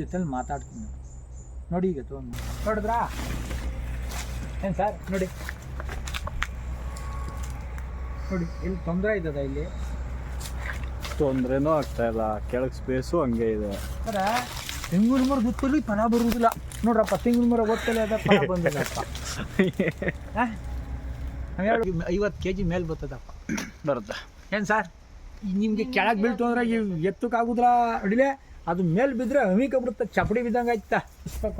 ಜೊತೆಲಿ ಮಾತಾಡ್ತೀನಿ. ನೋಡಿ ಈಗ ತೊಗೊಂಡು ನೋಡಿದ್ರಾ? ಏನು ಸರ್? ನೋಡಿ. ನೋಡಿ ಇಲ್ಲಿ ತೊಂದರೆ ಇದ್ದದ ಇಲ್ಲಿ? ತೊಂದ್ರೆನೂ ಆಗ್ತಾ ಇಲ್ಲ. ಕೆಳಗೆ ಸ್ಪೇಸು ಹಂಗೆ ಇದೆ. ಸರ ತೆಂಗಿನ ಮರ ಗೊತ್ತಲ್ಲಿ ಫಲ ಬರುವುದಿಲ್ಲ ನೋಡ್ರಪ್ಪ ತೆಂಗಿನ ಮರ ಗೊತ್ತಲ್ಲಿ ಅದ ಫಲ ಬಂದಿಲ್ಲಪ್ಪ ಐವತ್ತು ಕೆ ಜಿ ಮೇಲ್ ಬರ್ತದಪ್ಪ. ಬರುತ್ತೆ. ಏನು ಸರ್? ನಿಮಗೆ ಕೆಳಗೆ ಬೀಳ್ತು ಅಂದ್ರೆ ಎತ್ತಕ್ಕಾಗುದ್ರ ಅಡಿಲೆ? ಅದು ಮೇಲೆ ಬಿದ್ದರೆ ಅಮಿಕ ಬಿಡುತ್ತೆ ಚಪಡಿ ಬಿದ್ದಂಗೆ ಆಯ್ತಾ. ಪುಸ್ತಕ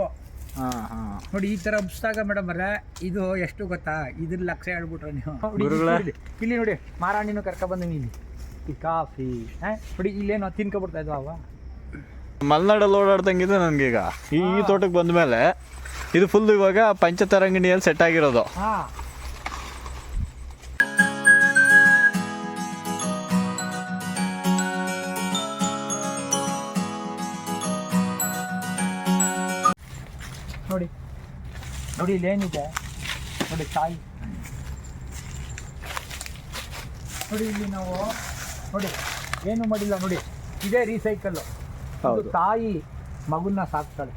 ಹಾಂ ಹಾಂ. ನೋಡಿ ಈ ಥರ ಪುಸ್ತಕ ಮೇಡಮ್ ಅಲ್ಲ ಇದು ಎಷ್ಟು ಗೊತ್ತಾ? ಇದ್ರ ಲಕ್ಷ ಹೇಳ್ಬಿಟ್ರೆ ನೀವು. ನೋಡಿ, ಇಲ್ಲಿ, ನೋಡಿ ಮಾರಾಣಿನೂ ಕರ್ಕೊಬಂದಿನಿ ಇಲ್ಲಿ. ಈ ಕಾಫಿ ಹಾಂ? ನೋಡಿ ಇಲ್ಲೇನೋ ತಿನ್ಕೊಬಿಡ್ತಾ ಬಿಡ್ತಾ ಅವ ಮಲೆನಾಡಲ್ಲಿ ಓಡಾಡ್ದಂಗಿದೆ ನನಗೀಗ. ಈ ಈ ತೋಟಕ್ಕೆ ಬಂದಮೇಲೆ ಇದು ಫುಲ್ ಇವಾಗ ಪಂಚತರಂಗಿಣಿಯಲ್ಲಿ ಸೆಟ್ ಆಗಿರೋದು. ಹಾಂ. ನೋಡಿ ಇಲ್ಲೇನಿದೆ ನೋಡಿ ತಾಯಿ. ನೋಡಿ ಇಲ್ಲಿ ನಾವು ನೋಡಿ ಏನು ಮಾಡಿಲ್ಲ ನೋಡಿ ಇದೇ ರೀಸೈಕಲ್ಲು. ತಾಯಿ ಮಗುನ ಸಾಕ್ತಾಳೆ.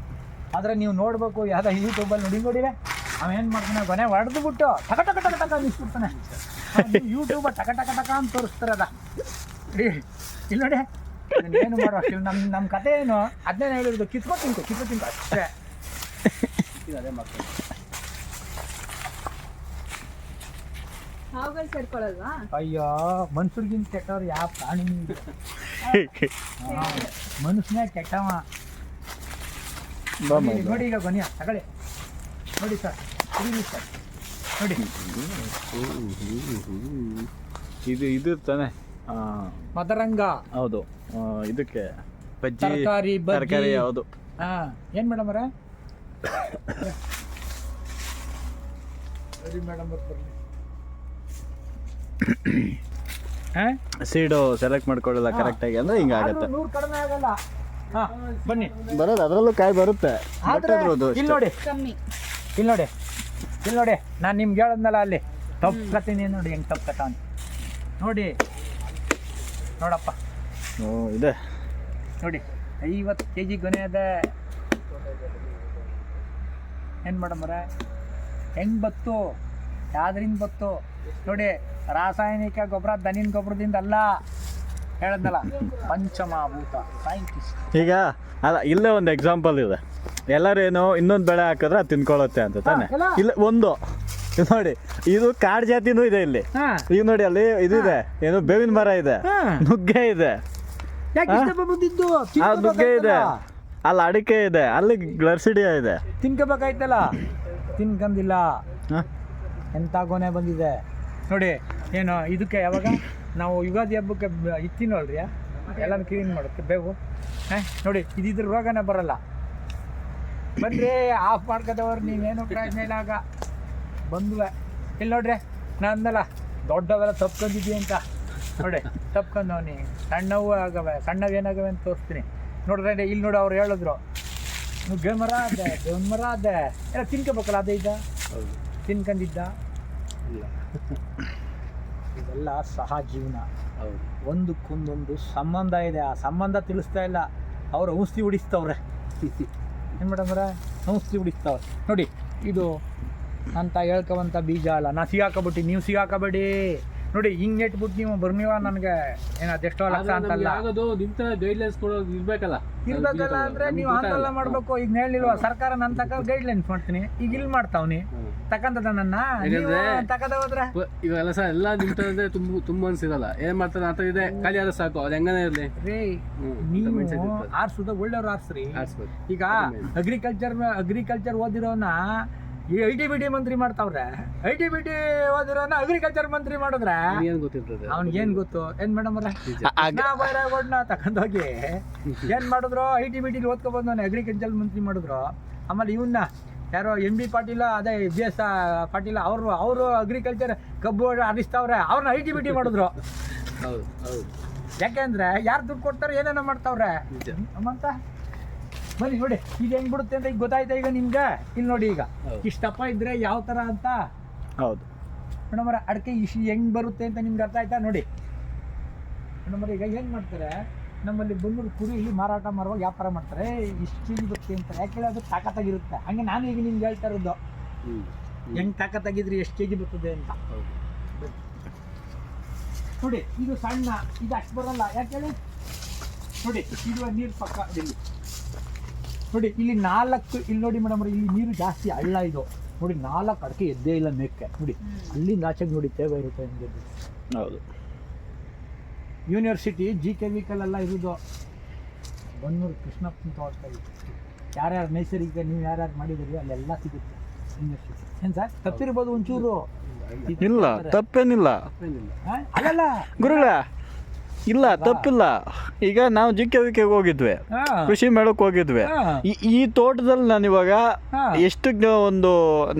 ಆದರೆ ನೀವು ನೋಡ್ಬೇಕು ಯಾವುದೋ ಯೂಟ್ಯೂಬಲ್ಲಿ ನೋಡಿ ನೋಡಿರೆ ಅವೇನು ಮಾಡ್ತಾನೆ ಕೊನೆ ಹೊಡೆದು ಬಿಟ್ಟು ಟಕ ಟಕ ಟಕ ಟಕ ಅನ್ನಿಸ್ಬಿಡ್ತಾನೆ ಯೂಟ್ಯೂಬ್ ಟಕ ಟಕ ಟಕ ಅಂತ ತೋರಿಸ್ತಾರಲ್ಲ ಇಲ್ಲಿ ನೋಡಿ ಏನು ಮಾಡೋ ಅಷ್ಟಿಲ್ಲ ನಮ್ಮ ನಮ್ಮ ಕತೆ ಏನು? ಅದನ್ನೇ ಹೇಳಿರೋದು ಕಿತ್ಕೊ ತಿನ್ಕೊ ಕಿತ್ಕೊ ತಿನ್ಕೊ. ಅಷ್ಟೇ. ಅದೇ ಮಕ್ಕಳು. ಹಾವುಗಳು ಅಯ್ಯೋ ಮನುಷ್ಯರಿಗಿಂತ ಕೆಟ್ಟವ್ರು ಯಾವ ಪ್ರಾಣಿ ಮನುಷ್ಯನೇ ಕೆಟ್ಟವ. ಬಾ ನೋಡಿ. ನೋಡಿ ಈಗ ಬನ್ನಿ ತಗೊಳ್ಳಿ. ನೋಡಿ ಸರ್ ಕುಡೀರಿ ಸರ್. ನೋಡಿ. ಇದು ಇದು ತಾನೆ. ಆ, ಮದರಂಗ. ಹೌದು. ಇದಕ್ಕೆ ಬಜ್ಜಿ ತರಕಾರಿ ತರಕಾರಿ ಹೌದು ಹಾ ಏನ್ ಮೇಡಮ್ ಅವರೇ? ಸರಿ ಮೇಡಮ್ ಬರ್ಲಿ. ಸೀಡು ಸೆಲೆಕ್ಟ್ ಮಾಡ್ಕೊಳ್ಳಲ್ಲ ಕರೆಕ್ಟಾಗಿ ಅಂದ್ರೆ ಹಿಂಗಾಗತ್ತೆ ನೂರು ಕಡಿಮೆ ಆಗಲ್ಲ. ಹಾ ಬನ್ನಿ. ಬರೋದು ಅದರಲ್ಲೂ ಕಾಯಿ ಬರುತ್ತೆ. ಆದ್ರೆ ಇಲ್ಲಿ ನೋಡಿ. ಕಮ್ಮಿ. ಇಲ್ಲಿ ನೋಡಿ. ಇಲ್ಲಿ ನೋಡಿ. ನಾನು ನಿಮ್ಗೆ ಹೇಳದ್ನಲ್ಲ ಅಲ್ಲಿ. ತಪ್ಕತೀನಿ ನೋಡಿ ಹೆಂಗ್ ತಪ್ಕತ ಅಂತ. ನೋಡಿ. ನೋಡಪ್ಪ. ಓ ಇದೆ. ನೋಡಿ. ಐವತ್ತು ಕೆ ಜಿ ಗೊನೆ ಅದ. ಏನು ಮಾಡಮ್ಮರ ಹೆಂಗೆ ಬತ್ತು ಯಾವ್ದ್ರಿಂದ ಬತ್ತು ನೋಡಿ ರಾಸಾಯನಿಕ ಗೊಬ್ಬರ ದನಿನ ಗೊಬ್ಬರದಿಂದ ಅಲ್ಲ ಹೇಳದ್ನಲ್ಲ ಪಂಚಮಭೂತ ಸೈಂಟಿಸ್ಟ್ ಈಗ ಅಲ್ಲ ಇಲ್ಲೇ ಒಂದು ಎಕ್ಸಾಂಪಲ್ ಇದೆ. ಎಲ್ಲರೂ ಏನು ಇನ್ನೊಂದು ಬೆಳೆ ಹಾಕಿದ್ರೆ ಅದು ತಿನ್ಕೊಳ್ಳುತ್ತೆ ಅಂತ ತಾನೆ? ಇಲ್ಲ ಒಂದು. ಇದು ನೋಡಿ ಇದು ಕಾಡ್ ಜಾತಿನೂ ಇದೆ ಇಲ್ಲಿ. ಈಗ ನೋಡಿ ಅಲ್ಲಿ ಇದು ಇದೆ ಏನು ಬೇವಿನ ಮರ ಇದೆ ನುಗ್ಗೆ ಇದೆ. ಆ ನುಗ್ಗೆ ಇದೆ. ಅಲ್ಲಿ ಅಡಿಕೆ ಇದೆ ಅಲ್ಲಿ ಗ್ಲರ್ಸಿಡಿಯ ಇದೆ. ತಿನ್ಕೋಬೇಕಾಯ್ತಲ್ಲ. ತಿನ್ಕಂದಿಲ್ಲ? ಎಂಥ ಗೊನೆ ಬಂದಿದೆ. ನೋಡಿ, ಏನು, ಇದಕ್ಕೆ ಯಾವಾಗ? ನಾವು ಯುಗಾದಿ ಹಬ್ಬಕ್ಕೆ ಇತ್ತಿನಲ್ರಿ ಎಲ್ಲ ಕ್ಲೀನ್ ಮಾಡುತ್ತೆ, ಬೇವು. ಹಾಂ, ನೋಡಿ ಇದ್ರ ರೋಗನೇ ಬರಲ್ಲ. ಬಂದ್ರೆ ಆಫ್ ಮಾಡ್ಕೋದವ್ರು, ನೀವೇನು ಪ್ರಯೋಜನ ಇಲ್ಲ ಆಗ. ಬಂದ್ವೆ. ಇಲ್ಲಿ ನೋಡ್ರಿ ನಾನು ಅಂದಲ್ಲ ದೊಡ್ಡವೆಲ್ಲ ತಪ್ಕೊಂಡಿದ್ದಿ ಅಂತ. ನೋಡಿ ತಪ್ಕೊಂಡವನಿ ಸಣ್ಣವು ಆಗವೆ ಸಣ್ಣವು ಏನಾಗವೆ ಅಂತ ತೋರಿಸ್ತೀನಿ. ನೋಡ್ರಿ ಇಲ್ಲಿ ನೋಡಿ, ಅವ್ರು ಹೇಳಿದ್ರು. ನುಗ್ಗೆ ಅದೇ ದೇವನ ಅದೆ ಎಲ್ಲ ತಿನ್ಕೋಬೇಕಲ್ಲ, ಅದೇ ಇದ್ದ ತಿನ್ಕೊಂಡಿದ್ದ? ಇಲ್ಲ. ಇದೆಲ್ಲ ಸಹ ಜೀವನ. ಒಂದಕ್ಕೊಂದೊಂದು ಸಂಬಂಧ ಇದೆ. ಆ ಸಂಬಂಧ ತಿಳಿಸ್ತಾ ಇಲ್ಲ. ಅವ್ರು ಔಷಧಿ ಉಡಿಸ್ತವ್ರೆ ಏನು ಮೇಡಮ್ರೆ ಔಷಧಿ ಉಡಿಸ್ತವ್ರೆ ನೋಡಿ ಇದು ಅಂತ ಹೇಳ್ಕೊವಂಥ ಬೀಜ ಅಲ್ಲ. ನಾ ಸಿಗಾಕಬಿಟ್ಟು ನೀವು ಸಿಗಾಕಬೇಡಿ ನೋಡಿ ಹಿಂಗೆ ನೆಟ್ಬಿಟ್ಟು ನೀವು ಬರ್ಮೀವ ನನಗೆ. ಏನ ಅದೆಷ್ಟೋ ಲಕ್ಷ ಅಂತಲ್ಲ. ಆಗೋದು ಗೈಡ್ಲೈನ್ಸ್ ಕೊಡೋದು ಇರಬೇಕಲ್ಲ. ಇರ್ಬೇಕಲ್ಲ ಅಂದ್ರೆ ನೀವು ಆಂದೋಲನ ಮಾಡ್ಬೇಕು. ಈಗ ಹೇಳಿಲ್ವಾ ಸರ್ಕಾರ ನನ್ನ ತಕ್ಕ ಗೈಡ್ಲೈನ್ಸ್ ಮಾಡ್ತೀನಿ. ಈಗ ಇಲ್ಲಿ ಮಾಡ್ತಾವ್ನಿ. ತಕಂತದ ನನ್ನ? ತಕದ ಹೋದ್ರೆ? ಇವೆಲ್ಲ ಸಹ ಎಲ್ಲ ಅಂದ್ರೆ ತುಂಬ ತುಂಬ ಅನ್ಸಿರಲ್ಲ. ಏನ್ ಮಾಡ್ತಾರೆ ಆತ ಇದೆ? ಖಾಲಿ ಆದ್ರೆ ಸಾಕು ಅದು ಹೆಂಗನೇ ಇರ್ಲಿ? ರೇ ನೀವು. ಆರ್ಸುದ ಒಳ್ಳೆಯವ್ರು ಆರ್ಸ್ರಿ. ಈಗ ಅಗ್ರಿಕಲ್ಚರ್ ಅಗ್ರಿಕಲ್ಚರ್ ಓದಿರೋನ ಈ ಐ ಟಿ ಬಿ ಟಿ ಮಂತ್ರಿ ಮಾಡ್ತಾವ್ರೆ. ಐ ಟಿ ಬಿ ಟಿ ಓದಿರೋನ ಅಗ್ರಿಕಲ್ಚರ್ ಮಂತ್ರಿ ಮಾಡಿದ್ರೆ ಏನ್ ಗೊತ್ತಿರ್ತದೆ? ಅವ್ನಿಗೆ ಏನ್ ಗೊತ್ತು? ಏನ್ ಮೇಡಮ್ ಅವ್ರೆ? ನಿಜ. ನಾ ಬೈರಾಗೋಡ್ನ ತಕೊಂಡೋಗಿ ಏನ್ ಮಾಡಿದ್ರು? ಐ ಟಿ ಬಿ ಟಿ ಓದ್ಕೊಬಂದು ಅಗ್ರಿಕಲ್ಚರ್ ಮಂತ್ರಿ ಮಾಡಿದ್ರು. ಆಮೇಲೆ ಇವನ್ನ ಯಾರೋ ಎಂ ಬಿ ಪಾಟೀಲ ಅದೇ ಬಿ ಎಸ್ ಪಾಟೀಲ ಅವರು ಅವರು ಅಗ್ರಿಕಲ್ಚರ್ ಕಬ್ಬು ಹರಿಸ್ತಾವ್ರೆ ಅವ್ರನ್ನ ಐ ಟಿ ಬಿ ಟಿ ಮಾಡಿದ್ರು. ಹೌದು ಹೌದು. ಯಾಕೆಂದ್ರೆ ಯಾರು ದುಡ್ಡು ಕೊಡ್ತಾರೆ ಏನೇನೋ ಮಾಡ್ತಾವ್ರೆ. ಅಮ್ಮಂತ? ಮಂತ ಬನ್ನಿ ನೋಡಿ ಈಗ ಹೆಂಗ್ ಬಿಡುತ್ತೆ ಅಂತ ಈಗ ಗೊತ್ತಾಯ್ತಾ ಈಗ ನಿಮ್ಗೆ? ಇಲ್ಲಿ ನೋಡಿ ಈಗ. ಇಷ್ಟು ಇಷ್ಟಪ್ಪ ಇದ್ರೆ ಯಾವ ತರ ಅಂತ? ಹೌದು. ಮೇಡಮ್ ಅಡಿಕೆ ಇಶ್ ಹೆಂಗ್ ಬರುತ್ತೆ ಅಂತ ನಿಮ್ಗೆ ಅರ್ಥ ಆಯ್ತಾ ನೋಡಿ? ಮೇಡಮ್ ಈಗ ಏನು ಮಾಡ್ತಾರೆ ನಮ್ಮಲ್ಲಿ ಬಂದು ಕುರಿ ಮಾರಾಟ ಮಾಡುವಾಗ ವ್ಯಾಪಾರ ಮಾಡ್ತಾರೆ. ಇಷ್ಟು ಕೆ ಜಿ ಬರುತ್ತೆ ಅಂತಾರೆ ಯಾಕೆ ಅದು ತಾಕತ್ತಾಗಿರುತ್ತೆ. ಹಂಗೆ ನಾನು ಈಗ ನಿಮ್ಗೆ ಹೇಳ್ತಾ ಇರೋದು. ಹೆಂಗೆ ತಾಕತ್ತಾಗಿದ್ರೆ ಎಷ್ಟು ಕೆಜಿ ಬರ್ತದೆ ಅಂತ. ನೋಡಿ ಇದು ಸಣ್ಣ ಇದು ಅಷ್ಟು ಬರಲ್ಲ. ಯಾಕೆ ಹೇಳಿ ನೋಡಿ ಇದು ನೀರು ಪಕ್ಕ ಇಲ್ಲಿ. ನೋಡಿ ಇಲ್ಲಿ ನಾಲ್ಕು ಇಲ್ಲಿ ನೋಡಿ ಮೇಡಮ್ ಇಲ್ಲಿ ನೀರು ಜಾಸ್ತಿ ಹಳ್ಳ ಇದು. ನೋಡಿ ನಾಲ್ಕು ಅಡಕೆ ಎದ್ದೇ ಇಲ್ಲ ಮೇಕೆ ನೋಡಿ ಅಲ್ಲಿಂದ ಆಚೆಗೆ ನೋಡಿ ತೇವ ಇರುತ್ತೆ ಹೌದು. ಯೂನಿವರ್ಸಿಟಿ ಜಿ ಕೆಮಿಕಲ್ ಎಲ್ಲ ಇರೋದು. ಬನ್ನೂರು ಕೃಷ್ಣಪ್ಪನ ತೋಟದಲ್ಲಿ ಯಾರ್ಯಾರು ನೈಸರ್ಗಿಕ ನೀವು ಯಾರ್ಯಾರು ಮಾಡಿದ್ರಿ ಅಲ್ಲೆಲ್ಲ ಸಿಗುತ್ತೆ ಯೂನಿವರ್ಸಿಟಿ ಏನು ಸರ್? ತಪ್ಪಿರ್ಬೋದು ಒಂಚೂರು. ಇಲ್ಲ ತಪ್ಪೇನಿಲ್ಲ. ಅಲ್ಲಲ್ಲ ಗುರುಗಳ ಇಲ್ಲ ತಪ್ಪಿಲ್ಲ. ಈಗ ನಾವು ಜಿ ಕೆ ವಿಕೆಗೆ ಹೋಗಿದ್ವಿ. ಕೃಷಿ ಮೇಳಕ್ಕೆ ಹೋಗಿದ್ವಿ. ಈ ತೋಟದಲ್ಲಿ ನಾನು ಇವಾಗ. ಎಷ್ಟು ಒಂದು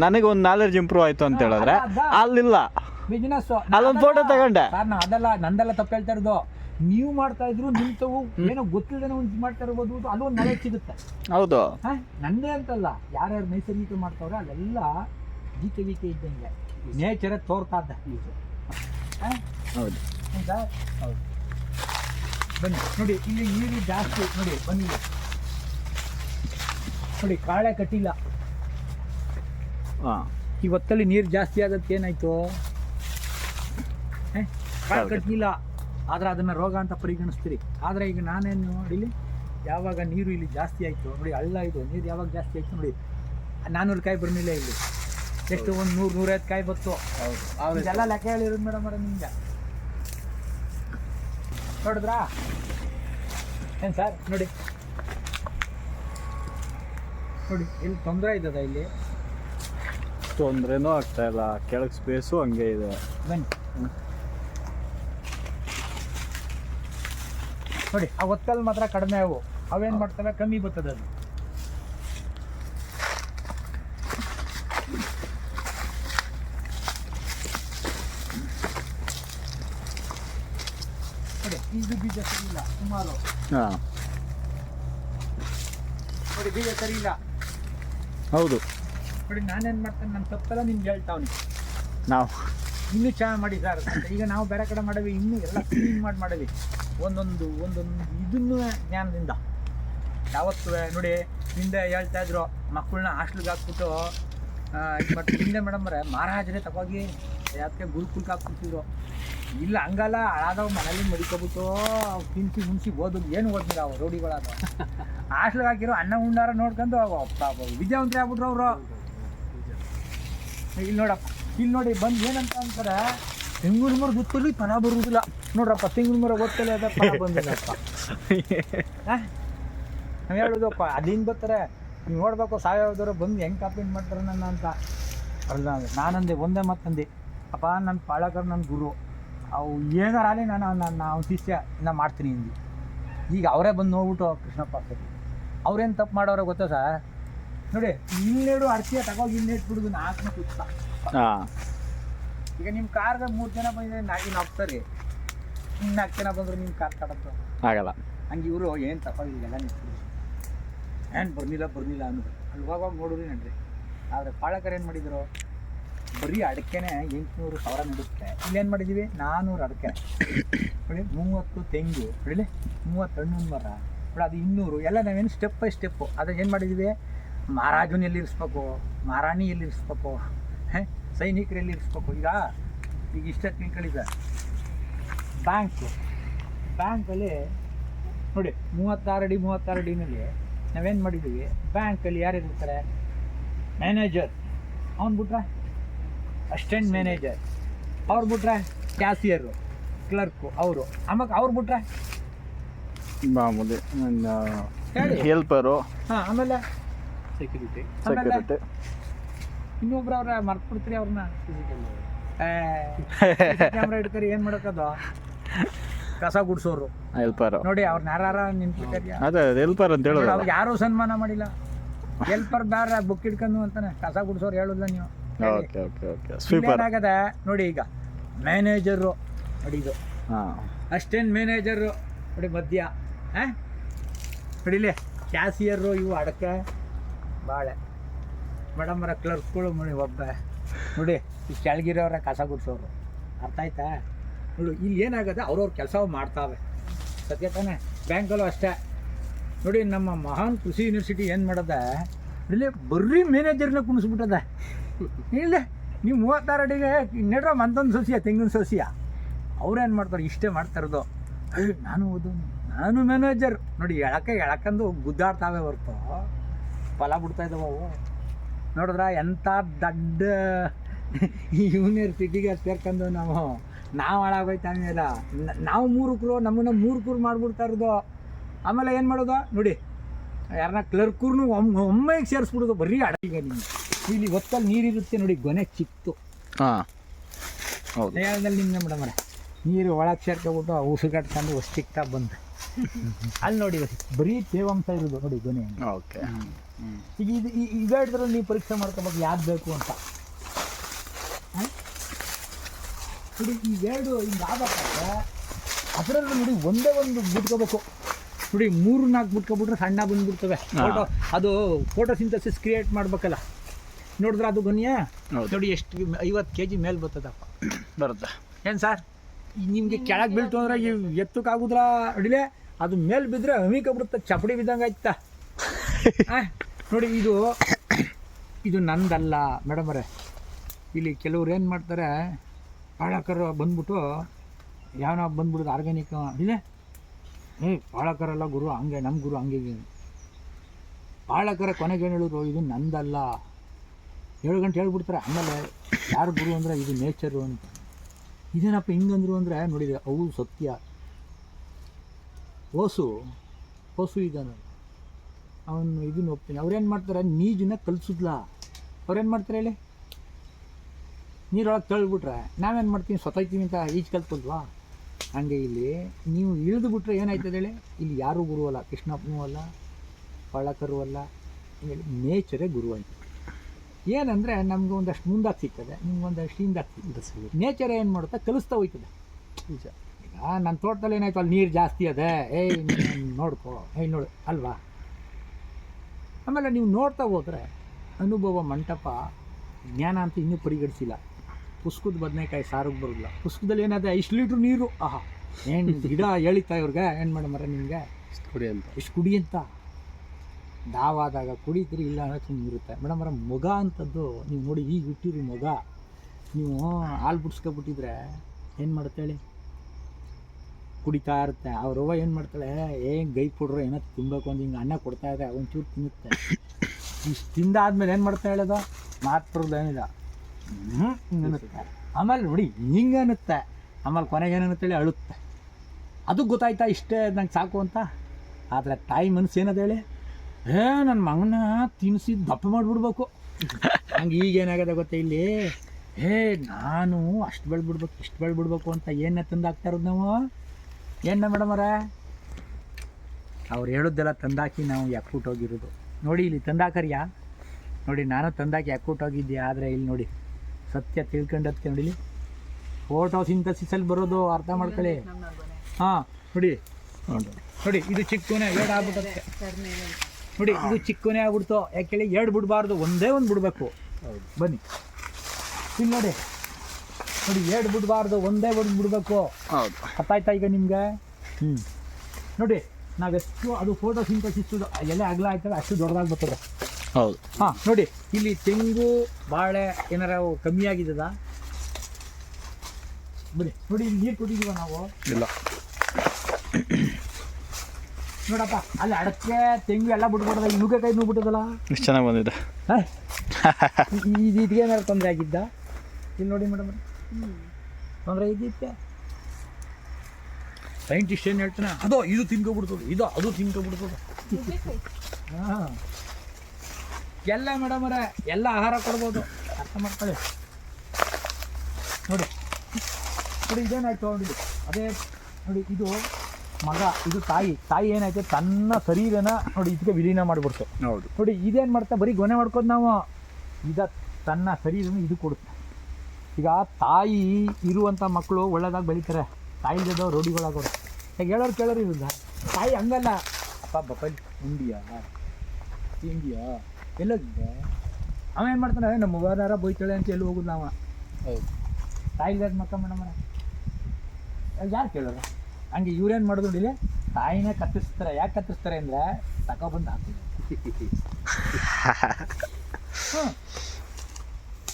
ನನಗೆ ಒಂದು ನಾಲೆಡ್ಜ್ ಇಂಪ್ರೂವ್ ಆಯ್ತು ಅಂತ ಹೇಳಿದ್ರೆ. ಅಲ್ಲಿಲ್ಲ. ಬಿಸ್ನೆಸ್ ಅಲ್ಲೊಂದು ಫೋಟೋ ತಗೊಂಡೆ. ಸರ್ ನಾ ಅದಲ್ಲ ನಂದೆಲ್ಲ ತಪ್ಪು ಹೇಳ್ತಾ ಇರೋದು. ನೀವು ಮಾಡ್ತಾ ಇದ್ರು ನಿಂತವು ಏನೋ ಗೊತ್ತಿಲ್ಲದೇನೋ ಒಂದು ಮಾಡ್ತಾ ಇರ್ಬೋದು ಅದು ಒಂದು ನಾಲೆಜ್ ಸಿಗುತ್ತೆ. ಹೌದು. ಹಾ? ನಂದೇ ಅಂತಲ್ಲ. ಯಾರ್ಯಾರು ನೈಸರ್ಗಿಕ ಮಾಡ್ತಾವ್ರೆ ಅಲ್ಲೆಲ್ಲ ಗೀತೆ ಗೀತೆ ಇದ್ದಂಗೆ. ನೇಚರೇ ತೋರ್ತಾ ಇದ್ದ? ಹೌದು. ಹೌದಾ? ಹೌದು ಬನ್ನಿ ನೋಡಿ ಇಲ್ಲಿ ನೀರು ಜಾಸ್ತಿ. ನೋಡಿ ಬನ್ನಿ. ನೋಡಿ ಕಾಳೆ ಕಟ್ಟಿಲ್ಲ. ಹಾಂ. ಇವತ್ತಲ್ಲಿ ಹೊತ್ತಲ್ಲಿ ನೀರು ಜಾಸ್ತಿ ಆದಕ್ಕೆ ಏನಾಯ್ತು? ಕಾಳು ಕಟ್ಟಿಲ್ಲ ಆದ್ರೆ ಅದನ್ನ ರೋಗ ಅಂತ ಪರಿಗಣಿಸ್ತೀರಿ. ಆದ್ರೆ ಈಗ ನಾನೇನು ನೋಡಿಲಿ ಯಾವಾಗ ನೀರು ಇಲ್ಲಿ ಜಾಸ್ತಿ ಆಯ್ತು ನೋಡಿ ಹಳ್ಳ ಇದು ನೀರು ಯಾವಾಗ ಜಾಸ್ತಿ ಆಯ್ತು ನೋಡಿ. ನಾನ್ನೂರು ಕಾಯಿ ಬರ್ನಿಲ್ಲ ಇಲ್ಲಿ. ಎಷ್ಟು ಒಂದು ನೂರು ನೂರೈವತ್ತು ಕಾಯಿ ಬತ್ತು. ಇದೆಲ್ಲ ಲೆಕ್ಕ ಹೇಳಿರೋದು ಮೇಡಮ್ ಅವರ ನಿಮಗೆ. ನೋಡಿದ್ರಾ? ಏನು ಸರ್ ನೋಡಿ. ನೋಡಿ ಇಲ್ಲಿ ತೊಂದರೆ ಇದ್ದದ ಇಲ್ಲಿ? ತೊಂದರೆನೂ ಆಗ್ತಾ ಇಲ್ಲ. ಕೆಳಗೆ ಸ್ಪೇಸು ಹಂಗೆ ಇದೆ. ಬನ್ನಿ. ನೋಡಿ ಆ ಒತ್ತಲ್ಲಿ ಮಾತ್ರ ಕಡಿಮೆ ಅವು. ಅವೇನ್ ಮಾಡ್ತವೆ? ಕಮ್ಮಿ ಬರ್ತದೆ ಅದು. ನೋಡಿ ಇದು ಬೀಜ ಸರಿ ಇಲ್ಲ ಸುಮಾರು. ಹಾಂ. ನೋಡಿ ಬೀಜ ಸರಿ ಇಲ್ಲ. ಹೌದು. ನೋಡಿ ನಾನೇನ್ ಮಾಡ್ತೇನೆ? ನನ್ನ ತಪ್ಪೆಲ್ಲ ನಿಮ್ಗೆ ಹೇಳ್ತಾವ್ನಿ ನಾವು. ಇನ್ನೂ ಚೆನ್ನಾಗಿ ಮಾಡಿ ಸರ್. ಈಗ ನಾವು ಬೇರೆ ಕಡೆ ಮಾಡವಿ ಇನ್ನೂ ಎಲ್ಲ ಕ್ಲೀನ್ ಮಾಡಿ ಮಾಡವಿ. ಒಂದೊಂದು ಒಂದೊಂದು ಇದನ್ನು ಜ್ಞಾನದಿಂದ. ಯಾವತ್ತು ನೋಡಿ, ಹಿಂದೆ ಹೇಳ್ತಾ ಇದ್ರು, ಮಕ್ಕಳನ್ನ ಹಾಸ್ಟ್ಲಿಗೆ ಹಾಕ್ಬಿಟ್ಟು ಬಟ್ ಹಿಂದೆ ಮೇಡಮ್ ಅವರೇ, ಮಹಾರಾಜರೇ ತಗೋಗಿ ಯಾಕೆ ಗುರುಕುಲ್ಗೆ ಹಾಕ್ಬಿಟ್ಟಿದ್ರು. ಇಲ್ಲ, ಹಂಗಲ್ಲ ಹಾಳಾದವ್ ಮನೇಲಿ ಮಡಿಕೋಬಿಟ್ಟು ತಿನ್ಸಿ ಮುನ್ಸಿ ಓದೋದು ಏನು ಓದಿಲ್ಲ ಅವ್ರು ರೋಡಿಗಳಾದ ಹಾಸ್ಟ್ಲಿಗೆ ಹಾಕಿರೋ ಅನ್ನ ಉಂಡಾರ ನೋಡ್ಕೊಂಡು ವಿದ್ಯಾವಂತರೇ ಆಗ್ಬಿಟ್ರು ಅವರು. ಇಲ್ಲಿ ನೋಡಪ್ಪ, ಇಲ್ಲಿ ನೋಡಿ, ಬಂದು ಏನಂತ ಅಂತಾರೆ ತೆಂಗಿನ ಮರ ಗೊತ್ತಲ್ಲಿ ಫಲ ಬರುವುದಿಲ್ಲ ನೋಡ್ರಪ್ಪ ತೆಂಗಿನ ಮರ ಗೊತ್ತಲ್ಲ ಅದ ಫಲ ಬಂದಿಲ್ಲಪ್ಪ ನಾವು ಹೇಳುದಪ್ಪ ಅಲ್ಲಿಂದ ಬರ್ತಾರೆ. ನೀವು ನೋಡ್ಬೇಕು ಸಾವಯವದವರು ಬಂದು ಹೆಂಗೆ ಕಾಪಿಂಟ್ ಮಾಡ್ತಾರೆ ನನ್ನ ಅಂತ. ಅಲ್ಲ ನಾನಂದೆ ಒಂದೇ ಮತ್ತಂದೆ ಅಪ್ಪ ನನ್ನ ಪಾಳಕರು ನನ್ನ ಗುರು. ಅವು ಏನಾರ ನಾನು ನಾನು ನನ್ನ ಅವ್ನ ಶಿಷ್ಯ ನಾ ಮಾಡ್ತೀನಿ ಹಿಂದಿ ಈಗ ಅವರೇ ಬಂದು ನೋಡ್ಬಿಟ್ಟು ಕೃಷ್ಣಪ್ಪ ಸರಿ ಅವ್ರೇನು ತಪ್ಪು ಮಾಡೋರ ಗೊತ್ತಾ ಸರ್ ನೋಡಿ ಇನ್ನೆರಡು ಅರ್ಚಿಯ ತಗೋಗಿ ಇನ್ನೆಟ್ಬಿಡುದು ಬಿಡುದು ನಾಲ್ಕನೇ ಕುತ್ತ ಹಾಂ. ಈಗ ನಿಮ್ಮ ಕಾರ್ಗೆ ಮೂರು ಜನ ಬಂದಿದ್ರೆ ನಾಲ್ಕು ಹಾಕ್ತಾರೆ. ಇನ್ನು ನಾಲ್ಕು ಜನ ಬಂದ್ರೆ ನಿಮ್ಮ ಕಾರ್ ತಡತ್ತು ಆಗಲ್ಲ. ಹಂಗೆ ಇವರು ಏನು ತಪ್ಪಾಗಿಲ್ಲ ನಿಂತು ಏನು ಬರ್ನಿಲ್ಲ ಬರ್ಲಿಲ್ಲ ಅಂದ್ರು. ಅಲ್ಲಿ ಹೋಗುವಾಗ ನೋಡಿದ್ರಿ ನಡ್ರಿ. ಆದರೆ ಪಾಳಕರ್ ಏನು ಮಾಡಿದ್ರು? ಬರೀ ಅಡಿಕೆನೆ ಎಂಟುನೂರು ಸಾವಿರ ನಡುತ್ತೆ. ಇಲ್ಲೇನು ಮಾಡಿದ್ದೀವಿ ನಾನ್ನೂರು ಅಡಿಕೆ. ನೋಡಿ ಮೂವತ್ತು ತೆಂಗು ನೋಡಿ ಮೂವತ್ತು ಮರ ನೋಡಿ ಅದು ಇನ್ನೂರು. ಎಲ್ಲ ನಾವೇನು ಸ್ಟೆಪ್ ಬೈ ಸ್ಟೆಪ್ಪು ಅದ್ರ ಏನು ಮಾಡಿದ್ದೀವಿ ಮಹಾರಾಜನ ಎಲ್ಲಿ ಇರಿಸ್ಬೇಕು? ಮಹಾರಾಣಿ ಎಲ್ಲಿ ಇರಿಸ್ಬೇಕು ಹೇ ಸೈನಿಕರು ಎಲ್ಲಿ ಇರಿಸ್ಬೇಕು. ಈಗ ಈಗ ಇಷ್ಟೇ ಬ್ಯಾಂಕ್ ಬ್ಯಾಂಕು ಬ್ಯಾಂಕಲ್ಲಿ ನೋಡಿ ಮೂವತ್ತಾರು ಅಡಿ ಮೂವತ್ತಾರು ಅಡಿನಲ್ಲಿ ನಾವೇನು ಮಾಡಿದ್ದೀವಿ? ಬ್ಯಾಂಕಲ್ಲಿ ಯಾರು ಇರ್ತಾರೆ? ಮ್ಯಾನೇಜರ್ ಅವ್ನು ಬಿಟ್ರೆ? ಅಸ್ಟೆಂಟ್ ಮ್ಯಾನೇಜರ್ ಅವ್ರು ಬಿಟ್ರೆ? ಕ್ಯಾಸಿಯರು ಕ್ಲರ್ಕು ಅವರು. ಆಮೇಲೆ ಅವ್ರು ಬಿಟ್ರೆ? ಮಾಮೂಲಿ ಹೆಲ್ಪರು ಹಾಂ ಆಮೇಲೆ? ಸೆಕ್ಯೂರಿಟಿ ಸೆಕ್ಯೂರಿಟಿ ಇನ್ನೊಬ್ರು ಅವ್ರ ಮರ್ತ್ಬಿಡ್ತೀರಿ ಅವ್ರನ್ನ? ಕ್ಯಾಮ್ರಾ ಹಿಡ್ಕರಿ ಏನ್ ಮಾಡಕ್ಕದು ಕಸ ಗುಡ್ಸೋರು. ಹೆಲ್ಪರ್ ನೋಡಿ ಅವ್ರನ್ನ ಯಾರ ನಿಂತಿದ್ದಾರೆ ಅದೇ ಹೆಲ್ಪರ್ ಅಂತ ಹೇಳೋದು ಅವ್ರಿಗೆ ಯಾರು ಸನ್ಮಾನ ಮಾಡಿಲ್ಲ. ಹೆಲ್ಪರ್ ಬ್ಯಾರ ಬುಕ್ ಹಿಡ್ಕೊಂಡು ಅಂತಾನೆ. ಕಸ ಗುಡ್ಸೋರು ಹೇಳುದಿಲ್ಲ ನೀವು. Okay okay okay. ಸ್ವೀಪರ್ ಆಗದ ನೋಡಿ ಈಗ ಮ್ಯಾನೇಜರು ನೋಡಿ ಇದು. ಅಷ್ಟೇನ್ ಮ್ಯಾನೇಜರ್ ನೋಡಿ ಮಧ್ಯ. ಹಾ? ನೋಡಿಲಿ ಕ್ಯಾಸಿಯರು ಇವು ಅಡಕೆ ಬಾಳೆ. ಮೇಡಮರ ಕ್ಲರ್ಕ್ಗಳು ನೋಡಿ ಒಬ್ಬ. ನೋಡಿ, ಈ ಕೆಳಗಿರೋರ ಕಸ ಗುಡ್ಸೋರು. ಅರ್ಥ ಆಯ್ತಾ? ನೋಡಿ, ಇಲ್ಲಿ ಏನಾಗುತ್ತೆ ಅವ್ರವ್ರ ಕೆಲಸ ಮಾಡ್ತಾವೆ. ಸತ್ಯ ತಾನೆ? ಬ್ಯಾಂಕಲ್ಲೂ ಅಷ್ಟೇ. ನೋಡಿ, ನಮ್ಮ ಮಹಾನ್ ಕೃಷಿ ಯೂನಿವರ್ಸಿಟಿ ಏನು ಮಾಡದ? ಇಲ್ಲಿ ಬರ್ರಿ ಮ್ಯಾನೇಜರ್ನ ಕುಣಿಸ್ಬಿಟ್ಟದ. ಇಲ್ಲ, ನೀವು ಮೂವತ್ತಾರು ಅಡಿಗೆ ನೆಡ್ರ ಮಂದೊಂದು ಸಸಿಯ, ತೆಂಗಿನ ಸಸಿಯ? ಅವ್ರೇನು ಮಾಡ್ತಾರೆ? ಇಷ್ಟೇ ಮಾಡ್ತಾರದು ನಾನು ಓದು, ನಾನು ಮ್ಯಾನೇಜರ್ ನೋಡಿ, ಎಳಕ ಎಳಕಂದು ಗುದ್ದಾಡ್ತಾವೆ ಹೊರ್ತು. ಫಲ ಬಿಡ್ತಾ ಇದ್ದಾವೆ ನೋಡಿದ್ರ ಎಂಥ ದೊಡ್ಡ ಯೂನಿವರ್ಸಿಟಿಗೆ ಸೇರ್ಕೊಂಡು ನಾವು ನಾವು ಹಾಳಾಗೋಯ್ತು ಆಮೇಲೆ ಮೂರು ನಾವು ಮೂರುಕರು ನಮ್ಮನ್ನ ಮೂರುಕರು ಮಾಡ್ಬಿಡ್ತಾ ಇರೋದು. ಆಮೇಲೆ ಏನು ಮಾಡೋದು? ನೋಡಿ ಯಾರನ್ನ ಕ್ಲರ್ಕೂರ್ನು ಒಮ್ಮೆ ಒಮ್ಮೆಗೆ ಸೇರಿಸ್ಬಿಡೋದು. ಬರೀ ಅಡಗ ನಿಮ್ಗೆ. ಇಲ್ಲಿ ಒತ್ತಲ್ಲಿ ನೀರಿರುತ್ತೆ ನೋಡಿ ಗೊನೆ ಚಿಕ್ತು ಹಾಂ. ಹೌದು. ಹೇಳ್ದಲ್ಲಿ ಮೇಡಮ್ ಮೇಡಮರೆ ನೀರು ಒಳಗೆ ಸೇರ್ಕೊಬಿಟ್ಟು ಉಸುಗಟ್ಕೊಂಡು ಹೊಸ ಚಿಕ್ತಾ ಬಂದು. ಅಲ್ಲಿ ನೋಡಿ ಬರೀ ತೇವಾಂಶ ಇರೋದು ನೋಡಿ ಗೊನೆ ಓಕೆ ಈಗ ಇದು ಇವೆರಡರಲ್ಲಿ ನೀವು ಪರೀಕ್ಷೆ ಮಾಡ್ಕೋಬೇಕು ಯಾವ್ದು ಬೇಕು ಅಂತ? ನೋಡಿ ಇವೆರಡು ಹಿಂಗೆ ಆಗ್ಬೇಕಾದ್ರೆ ಅದರಲ್ಲೂ ನೋಡಿ ಒಂದೇ ಒಂದು ಬಿಟ್ಕೋಬೇಕು ನೋಡಿ ಮೂರು ನಾಲ್ಕು ಬಿಟ್ಕೊಬಿಟ್ರೆ ಸಣ್ಣ ಬಂದ್ಬಿಡ್ತವೆ. ಫೋಟೋ ಅದು ಫೋಟೋ ಸಿಂಥಸಿಸ್ ಕ್ರಿಯೇಟ್ ಮಾಡ್ಬೇಕಲ್ಲ. ನೋಡಿದ್ರೆ ಅದು ಗೊನೆಯಾ ಹೌದು. ನೋಡಿ ಎಷ್ಟು ಐವತ್ತು ಕೆ ಜಿ ಮೇಲೆ ಬರ್ತದಪ್ಪ. ಬರುತ್ತೆ. ಏನು ಸರ್? ನಿಮಗೆ ಕೆಳಗೆ ಬೀಳ್ತು ಅಂದ್ರೆ ಎತ್ತಕ್ಕಾಗುದ್ರ ಅಡಿಲೆ ಅದು ಮೇಲೆ ಬಿದ್ದರೆ ಅಮಿಕ ಬಿಡುತ್ತೆ ಚಪಡಿ ಬಿದ್ದಂಗೆ ಆಯ್ತಾ. ನೋಡಿ, ಇದು ಇದು ನಂದಲ್ಲ ಮೇಡಮರೇ. ಇಲ್ಲಿ ಕೆಲವ್ರು ಏನು ಮಾಡ್ತಾರೆ, ಪಾಳಕರು ಬಂದ್ಬಿಟ್ಟು, ಯಾವನ ಬಂದ್ಬಿಡುದು ಆರ್ಗ್ಯಾನಿಕ್ ಇಲ್ಲೇ ಏ, ಪಾಳಕರಲ್ಲ ಗುರು, ಹಂಗೆ ನಮ್ಮ ಗುರು ಹೀಗೆ. ಪಾಳಕರ ಕೊನೆಗೆ ಏನು ಹೇಳಿದ್ರು, ಇದು ನಂದಲ್ಲ. ಏಳು ಗಂಟೆ ಹೇಳ್ಬಿಡ್ತಾರೆ, ಆಮೇಲೆ ಯಾರು ಗುರು ಅಂದರೆ ಇದು ನೇಚರು ಅಂತ. ಇದೇನಪ್ಪ ಹಿಂಗಂದ್ರು ಅಂದರೆ, ನೋಡಿದ್ರೆ ಅವು ಸತ್ಯ. ಓಸು ಓಸು ಇದ್ದಾನ. ಅವನು ಇದನ್ನ ಒಪ್ತೀನಿ ಅವ್ರೇನು ಮಾಡ್ತಾರೆ? ನೀಜನ್ನ ಕಲಿಸಿದ್ಲ. ಅವ್ರೇನು ಮಾಡ್ತಾರೆ ಹೇಳಿ? ನೀರೊಳಗೆ ತಳ್ಳಿಬಿಟ್ರೆ ನಾವೇನು ಮಾಡ್ತೀವಿ? ಸತಾಯ್ತೀನಿ ಅಂತ ಈಜು ಕಲ್ತ್ಕೊಂಡ್ವಾ? ಹಂಗೆ ಇಲ್ಲಿ ನೀವು ಇಳಿದು ಬಿಟ್ರೆ ಏನಾಯ್ತದೆ ಹೇಳಿ? ಇಲ್ಲಿ ಯಾರೂ ಗುರು ಅಲ್ಲ. ಕೃಷ್ಣಪ್ಪನೂ ಅಲ್ಲ. ಪಳ್ಳಕರು ಅಲ್ಲ. ಹೇಳಿ ನೇಚರೇ ಗುರು ಆಯ್ತು. ಏನಂದರೆ ನಮಗೆ ಒಂದಷ್ಟು ಮುಂದಾಗಿ ಸಿಗ್ತದೆ ನಿಮ್ಗೆ ಒಂದಷ್ಟು ಹಿಂದಾಗಿ ಸಿಗ್ತದೆ. ನೇಚರ್ ಏನು ಮಾಡುತ್ತೆ? ಕಲಿಸ್ತಾ ಹೋಯ್ತದೆ. ನಿಜ. ಈಗ ನನ್ನ ತೋಟದಲ್ಲಿ ಏನಾಯ್ತು ಅಲ್ಲಿ ನೀರು ಜಾಸ್ತಿ ಅದೇ. ಏಯ್ ನೋಡ್ಕೋ. ಏಯ್ ನೋಡು ಅಲ್ವಾ? ಆಮೇಲೆ ನೀವು ನೋಡ್ತಾ ಹೋದರೆ ಅನುಭವ ಮಂಟಪ ಜ್ಞಾನ ಅಂತ ಇನ್ನೂ ಪರಿಗಣಿಸಿಲ್ಲ. ಪುಸ್ಕದ ಬದನೆಕಾಯಿ ಸಾರಿಗೆ ಬರೋಲ್ಲ ಪುಸ್ಕದಲ್ಲಿ ಏನಾದ್ರೆ ಇಷ್ಟು ಲೀಟ್ರ್ ನೀರು? ಆಹಾ. ಏನು ಗಿಡ ಎಳಿತಾ ಇವ್ರಿಗೆ? ಏನು ಮಾಡಮರ ನಿಮಗೆ? ಕುಡಿ ಅಂತ. ಇಷ್ಟು ಕುಡಿ ಅಂತ. ದಾವಾದಾಗ ಕುಡಿತೀರಿ ಇಲ್ಲ ಅನ್ನೋ ಸುಮ್ಮನೆ ಇರುತ್ತೆ. ಅವರ ಮೊಗ ಅಂತದ್ದು ನೀವು ನೋಡಿ, ಈಗ ಬಿಟ್ಟಿರಿ ಮೊಗ. ನೀವು ಹಾಲು ಬಿಡ್ಸ್ಕೊಬಿಟ್ಟಿದ್ರೆ ಏನು ಮಾಡುತ್ತೆ ಹೇಳಿ? ಕುಡಿತಾ ಇರುತ್ತೆ. ಅವ್ರವ್ವ ಏನು ಮಾಡ್ತಾಳೆ? ಏನು ಗೈ ಕೊಡ್ರು ಏನೋ ತಿನ್ಬೇಕು ಅಂತ ಹಿಂಗೆ ಅನ್ನ ಕೊಡ್ತಾ ಇದೆ, ಒಂಚೂರು ತಿನ್ನುತ್ತೆ. ಇಷ್ಟು ತಿಂದಾದ್ಮೇಲೆ ಏನು ಮಾಡ್ತಾ ಹೇಳೋದು? ಮಾತ್ರದ್ದು ಏನಿಲ್ಲ. ಹಿಂಗೆ ಅನ್ನುತ್ತೆ. ಆಮೇಲೆ ನೋಡಿ, ಹಿಂಗೆ ಅನ್ನುತ್ತೆ. ಆಮೇಲೆ ಕೊನೆಗೆ ಏನಂತ ಅನ್ನುತ್ತೇಳಿ ಅಳುತ್ತೆ. ಅದು ಗೊತ್ತಾಯ್ತಾ ಇಷ್ಟೇ, ನಂಗೆ ಸಾಕು ಅಂತ? ಆದರೆ ತಾಯಿ ಮನಸ್ಸು ಏನದು ಹೇಳಿ? ಏ ನನ್ನ ಮಗನ ತಿನ್ನಿಸಿ ದಪ್ಪ ಮಾಡಿಬಿಡ್ಬೇಕು. ಹಂಗೆ ಈಗ ಏನಾಗದ ಗೊತ್ತಾ ಇಲ್ಲಿ? ಏ ನಾನು ಅಷ್ಟು ಬೆಳೆದ್ಬಿಡ್ಬೇಕು ಇಷ್ಟು ಬೆಳೆದ್ಬಿಡ್ಬೇಕು ಅಂತ ಏನೇ ತಂದಾಕ್ತಾ ಇರೋದು ನಾವು? ಏನ ಮೇಡಮರ ಅವ್ರು? ಹೇಳೋದೆಲ್ಲ ತಂದಾಕಿ ನಾವು ಯಾಕೂಟ್ ಹೋಗಿರೋದು. ನೋಡಿ ಇಲ್ಲಿ ತಂದಾಕರಿಯಾ. ನೋಡಿ ನಾನು ತಂದಾಕಿ ಯಾಕೂಟ್ ಹೋಗಿದ್ದೆ ಆದರೆ ಇಲ್ಲಿ ನೋಡಿ ಸತ್ಯ ತಿಳ್ಕೊಂಡದಕ್ಕೆ ನೋಡಿ ಇಲ್ಲಿ ಫೋಟೋ ಸಿಂಥಸಿಸಲ್ಲಿ ಬರೋದು ಅರ್ಥ ಮಾಡ್ಕೊಳ್ಳಿ. ಹಾಂ ನೋಡಿ. ನೋಡಿ ಇದು ಚಿಕ್ಕನೇ ಆಗ್ಬಿಟ್ಟತ್ತೆ ನೋಡಿ ಇದು ಚಿಕ್ಕನೇ ಆಗ್ಬಿಡ್ತು. ಯಾಕೆ ಎರಡು ಬಿಡಬಾರ್ದು ಒಂದೇ ಒಂದು ಬಿಡಬೇಕು. ಹೌದು. ಬನ್ನಿ. ಇಲ್ಲಿ ನೋಡಿ. ನೋಡಿ ಎರಡು ಬಿಡಬಾರ್ದು ಒಂದೇ ಒಂದು ಬಿಡಬೇಕು. ಹತ್ತಾಯ್ತಾ ಗೊತ್ತಾಯ್ತಾ ಈಗ ನಿಮಗೆ? ಹ್ಞೂ ನೋಡಿ ನಾವೆಷ್ಟು ಅದು ಫೋಟೋ ಸಿಂಥಸಿಸ್ ಎಲೆ ಅಗಲ ಆಯ್ತಲ್ಲ ಅಷ್ಟು ದೊಡ್ಡದಾಗಿ ಬರ್ತದೆ ಹೌದು. ಹಾಂ ನೋಡಿ ಇಲ್ಲಿ ತೆಂಗು ಬಾಳೆ ಏನಾರ ಕಮ್ಮಿ ಆಗಿದ್ದದ ಬನ್ನಿ ನೋಡಿ ಇಲ್ಲಿ ನೀರು ಕೊಟ್ಟಿದ್ದೀವ ನಾವು? ಇಲ್ಲ. ನೋಡಪ್ಪ ಅಲ್ಲಿ ಅಡಕೆ ತೆಂಗು ಎಲ್ಲ ಬಿಟ್ಬಿಟ್ಟದ ಈ ನುಗ್ಗೆಕಾಯಿ ನುಗ್ಬಿಟ್ಟದಲ್ಲ? ಎಷ್ಟು ಚೆನ್ನಾಗಿ ಬಂದಿದೆ. ಹಾಂ? ಇದು ಇದಕ್ಕೇನಾರು ತೊಂದರೆ ಆಗಿದ್ದ? ಇಲ್ಲಿ ನೋಡಿ ಮೇಡಮ್. ತೊಂದರೆ ಇದ್ದಿತ್ತೆ ಸೈಂಟಿಸ್ಟ್ ಏನು ಹೇಳ್ತಾನೆ? ಅದು ಇದು ತಿನ್ಕೊಬಿಡ್ತದೆ ಇದು ಅದು ತಿನ್ಕೊಬಿಡ್ತದೆ. ಹಾಂ. ಎಲ್ಲ ಮೇಡಮರೇ ಎಲ್ಲ ಆಹಾರ ಕೊಡ್ಬೋದು. ಅರ್ಥ ಮಾಡ್ಕೊಳ್ಳಿ. ನೋಡಿ. ನೋಡಿ ಇದೇನಾಯ್ತು ನೋಡಿ. ಅದೇ ನೋಡಿ ಇದು ಮಗ ಇದು ತಾಯಿ. ತಾಯಿ ಏನಾಯ್ತು ತನ್ನ ಶರೀರನ ನೋಡಿ ಇದಕ್ಕೆ ವಿಲೀನ ಮಾಡಿಬಿಡ್ತು. ಹೌದು. ನೋಡಿ ಇದೇನು ಮಾಡ್ತಾ ಬರೀ ಗೊನೆ ಮಾಡ್ಕೋದು ನಾವು? ಇದ ತನ್ನ ಶರೀರನ ಇದು ಕೊಡುತ್ತೆ. ಈಗ ತಾಯಿ ಇರುವಂಥ ಮಕ್ಕಳು ಒಳ್ಳೆದಾಗಿ ಬೆಳೀತಾರೆ. ತಾಯಿ ಜೊತೆ ರೋಡಿಗಳಾಗೋರು. ಈಗ ಹೇಳೋರು ಕೇಳೋರು ಇರುದ ತಾಯಿ ಹಂಗಲ್ಲ. ಅಪ್ಪ ಬಪ್ಪಲ್ ಉಂಡಿಯಾ ತಿಂಡಿಯಾ? ಎಲ್ಲೋಗಿದ್ದೆ ಅವ ಏನು ಮಾಡ್ತಾನೆ? ನಮ್ಮ ಮಗನಾರ ಬೈತಾಳೆ ಅಂತ ಎಲ್ಲಿ ಹೋಗುದು ನಾವು? ಹೌದು. ತಾಯಿ ಮಕ್ಕ ಮೇಡಮ್ ಯಾರು ಕೇಳೋರು? ಹಂಗೆ ಇವ್ರೇನು ಮಾಡೋದು ಇಲ್ಲಿ? ತಾಯಿನೇ ಕತ್ತರಿಸ್ತಾರೆ ಯಾಕೆ ಕತ್ತರಿಸ್ತಾರೆ ಅಂದರೆ ತಗೊಬಂದು ಹಾಕ್ತೀವಿ ಹ್ಮ್.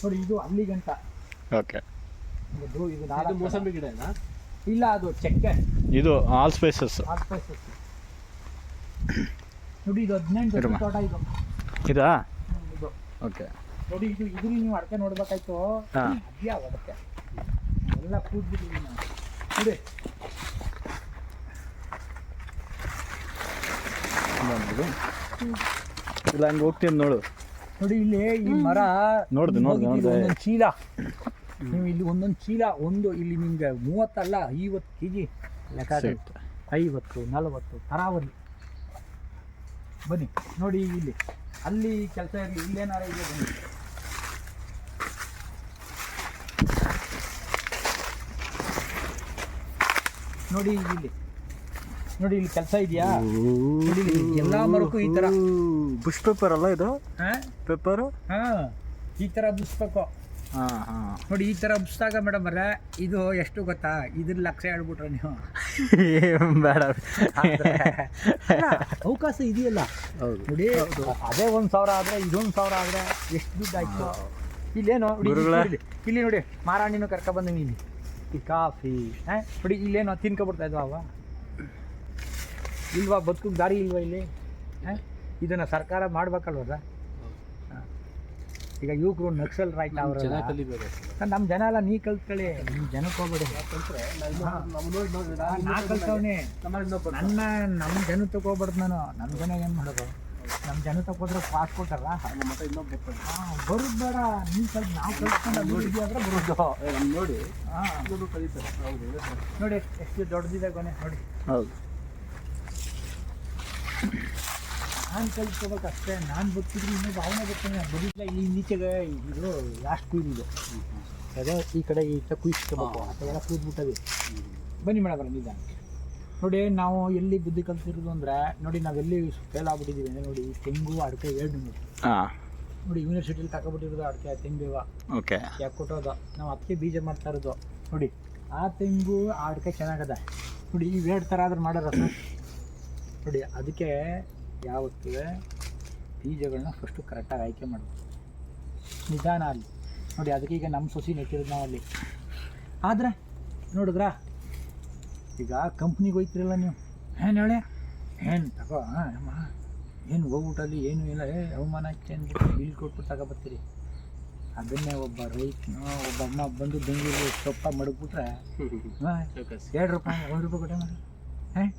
ನೋಡಿ ಇದು ಅಲ್ಲಿ ಗಂಟ. ಓಕೆ. ಇದು ಇದು ನಾಲ್ಕು ಮೋಸಂಬಿ ಗಿಡ ಇಲ್ಲ ಇಲ್ಲ ಅದು ಚೆಕ್ಕೆ. ಇದು ಆಲ್ ಸ್ಪೈಸಸ್. ಆಸ್ಪೈಸಸ್ ನೋಡಿ ಇದು ಹದಿನೆಂಟು ಇರಮ್ಮ. ತೋಟ ಇದು. ಇದಾ? ಇದು. ಓಕೆ. ನೋಡಿ ಇದು ಇದು ನೀವು ಅಡಕೆ ನೋಡ್ಬೇಕಾಯ್ತು. ಅದ್ಯಾವ ಅಡಕೆ? ಎಲ್ಲ ಕೂದ್ಬಿಟ್ಟಿದ್ದೀನಿ ನೋಡಿ. ಇಲ್ಲ ಹಂಗೆ ಹೋಗ್ತೀನಿ ನೋಡು. ನೋಡಿ ಇಲ್ಲಿ ಈ ಮರ ನೋಡ್ದೆ, ನೋಡಿ ನೋಡ್ದೆ, ಒಂದೊಂದು ಚೀಲ. ನೀವು ಇಲ್ಲಿ ಒಂದೊಂದು ಚೀಲ ಒಂದು ಇಲ್ಲಿ ನಿಮ್ಗೆ ಮೂವತ್ತಲ್ಲ ಐವತ್ತು ಕೆ ಜಿ ಲೆಕ್ಕ. ಐವತ್ತು ನಲವತ್ತು ತರಾವರಿ. ಬನ್ನಿ ನೋಡಿ ಇಲ್ಲಿ. ಅಲ್ಲಿ ಕೆಲಸ ಇರಲಿ ಇಲ್ಲೇನಾರ ಇದೆ ಬನ್ನಿ. ನೋಡಿ ಇಲ್ಲಿ. ನೋಡಿ ಇಲ್ಲಿ ಕೆಲಸ ಇದೆಯಾ? ನೋಡಿ ಇಲ್ಲಿ ಎಲ್ಲಾ ಮರಕ್ಕೂ ಈ ತರ. ಬುಷ್ ಪೇಪರ್ ಅಲ್ಲ ಇದು? ಪೇಪರ್ ಹಾ ಈ ತರ ಬುಸ್ಬೇಕು ಹಾಂ ಹಾಂ. ನೋಡಿ ಈ ತರ ಬುಸ್ದಾಗ ಮೇಡಮ್ ಅರೆ ಇದು ಎಷ್ಟು ಗೊತ್ತಾ? ಇದ್ರ ಲಕ್ಷ ಹೇಳ್ಬಿಟ್ರ ನೀವು. ಬೇಡ. ಅವಕಾಶ ಇದೆಯಲ್ಲ. ನೋಡಿ ಅದೇ ಒಂದ್ ಸಾವಿರ ಆದ್ರೆ ಇದೊಂದ್ ಸಾವಿರ ಆದ್ರೆ ಎಷ್ಟು ದುಡ್ಡು ಆಯ್ತು? ಇಲ್ಲೇನು. ಇಲ್ಲಿ ನೋಡಿ ಮಾರಾಣಿನೂ ಕರ್ಕೊಂಡ್ ಬಂದ ಇಲ್ಲಿ ಈ ಕಾಫಿ ನೋಡಿ ಇಲ್ಲೇನೋ ತಿನ್ಕೊಬಿಡ್ತಾ ಇದ್ವಾ ಅವ? ಇಲ್ವಾ ಬದುಕಕ್ಕೆ ದಾರಿ ಇಲ್ವಾ ಇಲ್ಲಿ? ಇದನ್ನು ಇದನ್ನ ಸರ್ಕಾರ ಮಾಡ್ಬೇಕಲ್ವ ಸರ್ ಈಗ ಯುವಕರು ನಕ್ಸಲ್ ರೈಟ್ ಅವರಲ್ಲ. ಕಲಿಬೇಕು. ನಮ್ಮ ಜನ ಎಲ್ಲ ನೀ ಕಲ್ತ್ಕೊಳ್ಳಿ. ನಿಮ್ಮ ಜನಕ್ಕೆ ಹೋಗ್ಬೇಡಿ. ನಾ ಕಲ್ತವನೇ. ನನ್ನ ನಮ್ಮ ಜನ ತಗೋಬಾರ್ದು ನಾನು. ನಮ್ಮ ಜನ ಏನು ಮಾಡೋದು? ನಮ್ಮ ಜನ ತಗೋದ್ರೆ ಪಾಸ್ ಕೊಟ್ಟಾರ? ಬರೋದು ಬೇಡ. ನೀನು ಕಲ್ ನಾವು ಕಲ್ತ್ಕೊಂಡು ಅಭಿವೃದ್ಧಿ ಆದ್ರೆ ಬರುದು. ನೋಡಿ. ಹಾಂ. ನೋಡಿ ಎಷ್ಟು ದೊಡ್ಡದಿದೆ ಕೊನೆ ನೋಡಿ. ಹೌದು. ನಾನು ಕಲ್ತ್ಕೋಬೇಕು ಅಷ್ಟೇ ನಾನು ಬರ್ತಿದ್ರು ಇನ್ನೊಬ್ಬ ಅವನೇ ಬರ್ತಾನೆ. ಬದುಕಿಲ್ಲ ಇಲ್ಲಿ ಈಚೆಗೆ ಇದು ಲಾಸ್ಟ್ ಕುಯ್ದಿದೆ ಇದು. ಅದೇ ಈ ಕಡೆ ಈ ಕಡೆ ಕುಯ್ಸ್ಕೋಬೇಕು ಆ ಕಡೆ ಎಲ್ಲ ಬನ್ನಿ ಮೇಡಮ್ ನಿಧಾನ. ನೋಡಿ ನಾವು ಎಲ್ಲಿ ಬುದ್ಧಿ ಕಲ್ತಿರೋದು ಅಂದರೆ ನೋಡಿ ನಾವೆಲ್ಲಿ ಫೇಲ್ ಆಗ್ಬಿಟ್ಟಿದ್ದೀವಿ ಅಂದರೆ ನೋಡಿ ತೆಂಗು ಅಡಿಕೆ ಎರಡು ನೋಡಿ ನೋಡಿ ಯೂನಿವರ್ಸಿಟಿಲಿ ತಗೊಬಿಟ್ಟಿರೋದು ಅಡಿಕೆ ತೆಂಗು ಓಕೆ. ಯಾಕೆ ಕೊಟ್ಟೋದು? ನಾವು ಅದಕ್ಕೆ ಬೀಜ ಮಾಡ್ತಾ ಇರೋದು. ನೋಡಿ ಆ ತೆಂಗು ಆ ಅಡಿಕೆ ಚೆನ್ನಾಗದ. ನೋಡಿ ಇವೆರಡು ಥರ ಆದ್ರೂ ಮಾಡೋರ ನೋಡಿ ಅದಕ್ಕೆ ಯಾವತ್ತೂ ಬೀಜಗಳನ್ನ ಫಸ್ಟು ಕರೆಕ್ಟಾಗಿ ಆಯ್ಕೆ ಮಾಡಬೇಕು. ನಿಧಾನ ಅಲ್ಲಿ ನೋಡಿ ಅದಕ್ಕೆ ಈಗ ನಮ್ಮ ಸೊಸಿ ನೆಟ್ಟಿರೋದು ನಾವು ಅಲ್ಲಿ ಆದರೆ ನೋಡಿದ್ರಾ? ಈಗ ಕಂಪ್ನಿಗೆ ಹೋಯ್ತಿರಲ್ಲ ನೀವು. ಏನು ಹೇಳಿ? ಏನು ತಗೋ ಹಾಂ ಅಮ್ಮ. ಏನು ಹೋಗ್ಬಿಟ್ಟಲ್ಲಿ ಏನು ಇಲ್ಲ. ಏ ಅವಮಾನ ಅಂದ್ಬಿಟ್ಟು ಬಿಲ್ ಕೊಟ್ಬಿಟ್ಟು ತಗೊಬರ್ತೀರಿ ಅದನ್ನೇ ಒಬ್ಬ ರೈತ ಒಬ್ಬ ಅಮ್ಮ ಬಂದು ಬೆಂಗಳೂರು ಸೊಪ್ಪ ಮಡಗ್ಬಿಟ್ರೆ. ಎರಡು ರೂಪಾಯಿ ಒಂದು ರೂಪಾಯಿ ಕೊಟ್ಟೆ ಮಾಡಿ. ಹಾಂ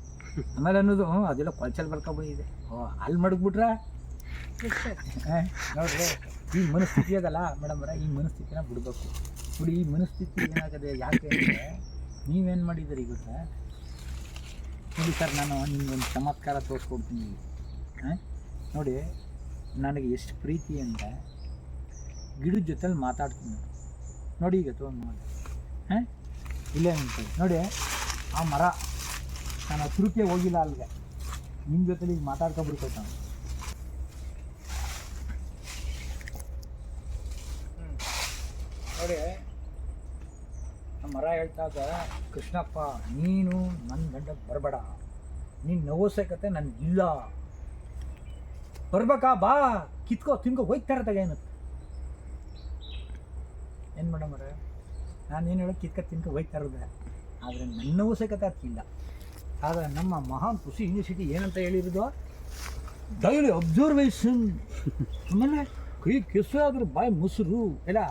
ಆಮೇಲೆ ಅನ್ನೋದು ಹ್ಞೂ ಅದೆಲ್ಲ ಕೊಚ್ಚಲ್ ಬರ್ಕೊಬಂದಿದೆ ಓ ಅಲ್ಲಿ ಮಡಗ್ಬಿಟ್ರ? ಹಾಂ ನೋಡ್ರಿ ಈ ಮನಸ್ಥಿತಿ ಅದಲ್ಲ ಮೇಡಮ್ ಈ ಮನಸ್ಥಿತಿನ ಬಿಡ್ಬೇಕು. ನೋಡಿ ಈ ಮನಸ್ಥಿತಿ ಏನಾಗದೆ ಯಾಕೆ ಅಂದರೆ ನೀವೇನು ಮಾಡಿದ್ದೀರಿ ಗೊತ್ತಾ? ನೋಡಿ ಸರ್ ನಾನು ನಿಮ್ಗೊಂದು ಚಮತ್ಕಾರ ತೋರಿಸ್ಕೊಡ್ತೀನಿ. ಹಾಂ ನೋಡಿ ನನಗೆ ಎಷ್ಟು ಪ್ರೀತಿ ಅಂದರೆ ಗಿಡದ ಜೊತೆಲಿ ಮಾತಾಡ್ತೀನಿ. ನೋಡಿ ಈಗ ತೊಗೊಂಡು ಹಾಂ ಇಲ್ಲೇ ನೋಡಿ ಆ ಮರ. ನಾನು ಹತ್ರಕ್ಕೆ ಹೋಗಿಲ್ಲ ಅಲ್ಲಿಗೆ ನಿಮ್ಮ ಜೊತೆಲಿ ಈಗ ಮಾತಾಡ್ಕೊಬಿಡ್ತೈತೆ ನಾನು. ನೋಡಿ ಮರ ಹೇಳ್ತಾ ಇದ್ದ ಕೃಷ್ಣಪ್ಪ, ನೀನು ನನ್ನ ಗಂಡಕ್ಕೆ ಬರಬೇಡ. ನೀನು ನವೋಸಕತೆ ನನಗಿಲ್ಲ. ಬರ್ಬೇಕಾ? ಬಾ, ಕಿತ್ಕೋ, ತಿನ್ಕೋ ಹೋಯ್ತಾ ಇರತ್ತಾಗ ಏನು ಏನು ಅವ್ರೆ? ನಾನು ಏನು ಹೇಳೋ ಕಿತ್ಕೊ, ತಿನ್ಕೊ ಹೋಯ್ತಾ ಇರೋದೆ ಆದರೆ ನನ್ನ ಅವಶ್ಯಕತೆ ಅದಕ್ಕಿಲ್ಲ ಆದರೆ ನಮ್ಮ ಮಹಾನ್ ಕೃಷಿ ಯೂನಿವರ್ಸಿಟಿ ಏನಂತ ಹೇಳಿರೋದು ಡೈಲಿ ಅಬ್ಸರ್ವೇಷನ್ ಆಮೇಲೆ ಕೈ ಕೆಸರಾದ್ರೆ ಬಾಯಿ ಮೊಸರು. ಎಲ್ಲ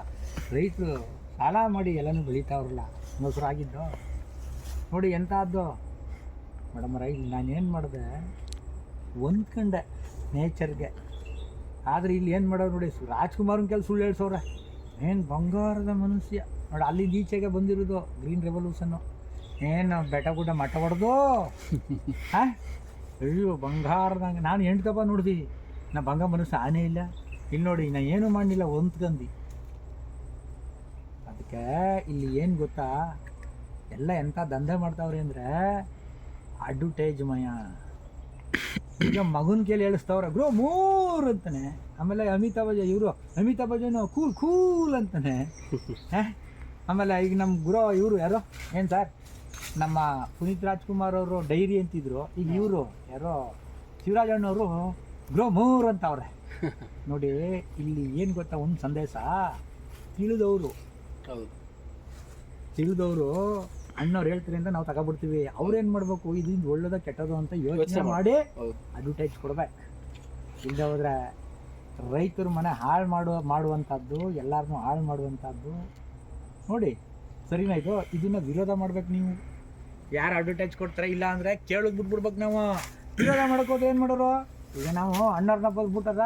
ರೈತರು ಸಾಲ ಮಾಡಿ ಎಲ್ಲನೂ ಬೆಳೀತಾವ್ರಲ್ಲ ಮೊಸರು ಆಗಿದ್ದು ನೋಡಿ ಎಂಥದ್ದು ಮೇಡಮ್ ರೈ ನಾನೇನು ಮಾಡಿದೆ? ಹೊಂದ್ಕೊಂಡೆ ನೇಚರ್ಗೆ. ಆದರೆ ಇಲ್ಲಿ ಏನು ಮಾಡೋರು ನೋಡಿ, ರಾಜ್ಕುಮಾರನ ಕೆಲಸ ಕೆಲ ಸುಳ್ಳು ಹೇಳ್ಸವ್ರೆ. ಏನು ಬಂಗಾರದ ಮನುಷ್ಯ. ನೋಡಿ, ಅಲ್ಲಿ ಈಚೆಗೆ ಬಂದಿರೋದು ಗ್ರೀನ್ ರೆವಲ್ಯೂಷನ್ನು ಏನು ಬೆಟ್ಟ ಗುಡ್ಡ ಮಠ ಹೊಡೆದು? ಹಾಂ? ಅಯ್ಯೋ ಬಂಗಾರದಂಗೆ. ನಾನು ಎಂಟಪ್ಪ ನೋಡ್ದಿ. ನಾ ಬಂಗ ಮನಸ್ಸು ಆನೆ ಇಲ್ಲ. ಇಲ್ಲಿ ನೋಡಿ ನಾ ಏನು ಮಾಡಲಿಲ್ಲ ಹೊಂದ್ಕಂದು ಅದಕ್ಕೆ ಇಲ್ಲಿ ಏನು ಗೊತ್ತಾ? ಎಲ್ಲ ಎಂಥ ದಂಧೆ ಮಾಡ್ತಾವ್ರಿ ಅಂದರೆ ಮಯಾ. ಈಗ ಮಗನ ಕೇಳಿ ಹೇಳಿಸ್ತಾವ್ರೆ ಗ್ರೋ ಮೂರ್ ಅಂತಾನೆ. ಆಮೇಲೆ ಅಮಿತಾಬ್ ಬಚ್ಚನ್ ಇವರು ಅಮಿತಾಬ್ ಬಚ್ಚನ್ ಕೂಲ್ ಕೂಲ್ ಅಂತಾನೆ? ಆಮೇಲೆ ಈಗ ನಮ್ಮ ಗುರು ಇವರು ಯಾರು? ಏನು ಸರ್? ನಮ್ಮ ಪುನೀತ್ ರಾಜ್ಕುಮಾರ್ ಅವರು ಡೈರಿ ಅಂತಿದ್ರು. ಈಗ ಇವರು ಯಾರೋ ಶಿವರಾಜ್ ಅಣ್ಣವರು ಗ್ರೋ ಮೂರ್ ಅಂತ ಅವ್ರೆ. ನೋಡಿ ಇಲ್ಲಿ ಏನು ಗೊತ್ತಾ ಒಂದು ಸಂದೇಶ? ತಿಳಿದವರು. ಹೌದು. ತಿಳಿದವರು ಅಣ್ಣವ್ರು ಹೇಳ್ತಾರೆ ಅಂತ ನಾವು ತಗೊಬಿಡ್ತೀವಿ. ಅವ್ರೇನು ಮಾಡಬೇಕು? ಇದರಿಂದ ಒಳ್ಳೇದ ಕೆಟ್ಟದು ಅಂತ ಯೋಚನೆ ಮಾಡಿ ಅಡ್ವರ್ಟೈಸ್ ಕೊಡ್ಬೇಕು. ಇಲ್ಲದೆ ಹೋದ್ರೆ ರೈತರ ಮನೆ ಹಾಳು ಮಾಡುವ ಮಾಡುವಂಥದ್ದು ಎಲ್ಲರನ್ನೂ ಹಾಳು ಮಾಡುವಂಥದ್ದು ನೋಡಿ ಸರಿನಾ ಇದು ಇದನ್ನ ವಿರೋಧ ಮಾಡ್ಬೇಕು ನೀವು? ಯಾರು ಅಡ್ವರ್ಟೈಸ್ ಕೊಡ್ತಾರೆ ಇಲ್ಲ ಅಂದರೆ ಕೇಳೋದು ಬಿಟ್ಬಿಡ್ಬೇಕು ನಾವು. ವಿರೋಧ ಮಾಡ್ಕೋದು ಏನು ಮಾಡೋರು? ಈಗ ನಾವು ಅಣ್ಣವ್ರನ್ನ ಬದ್ಬಿಟ್ಟದ?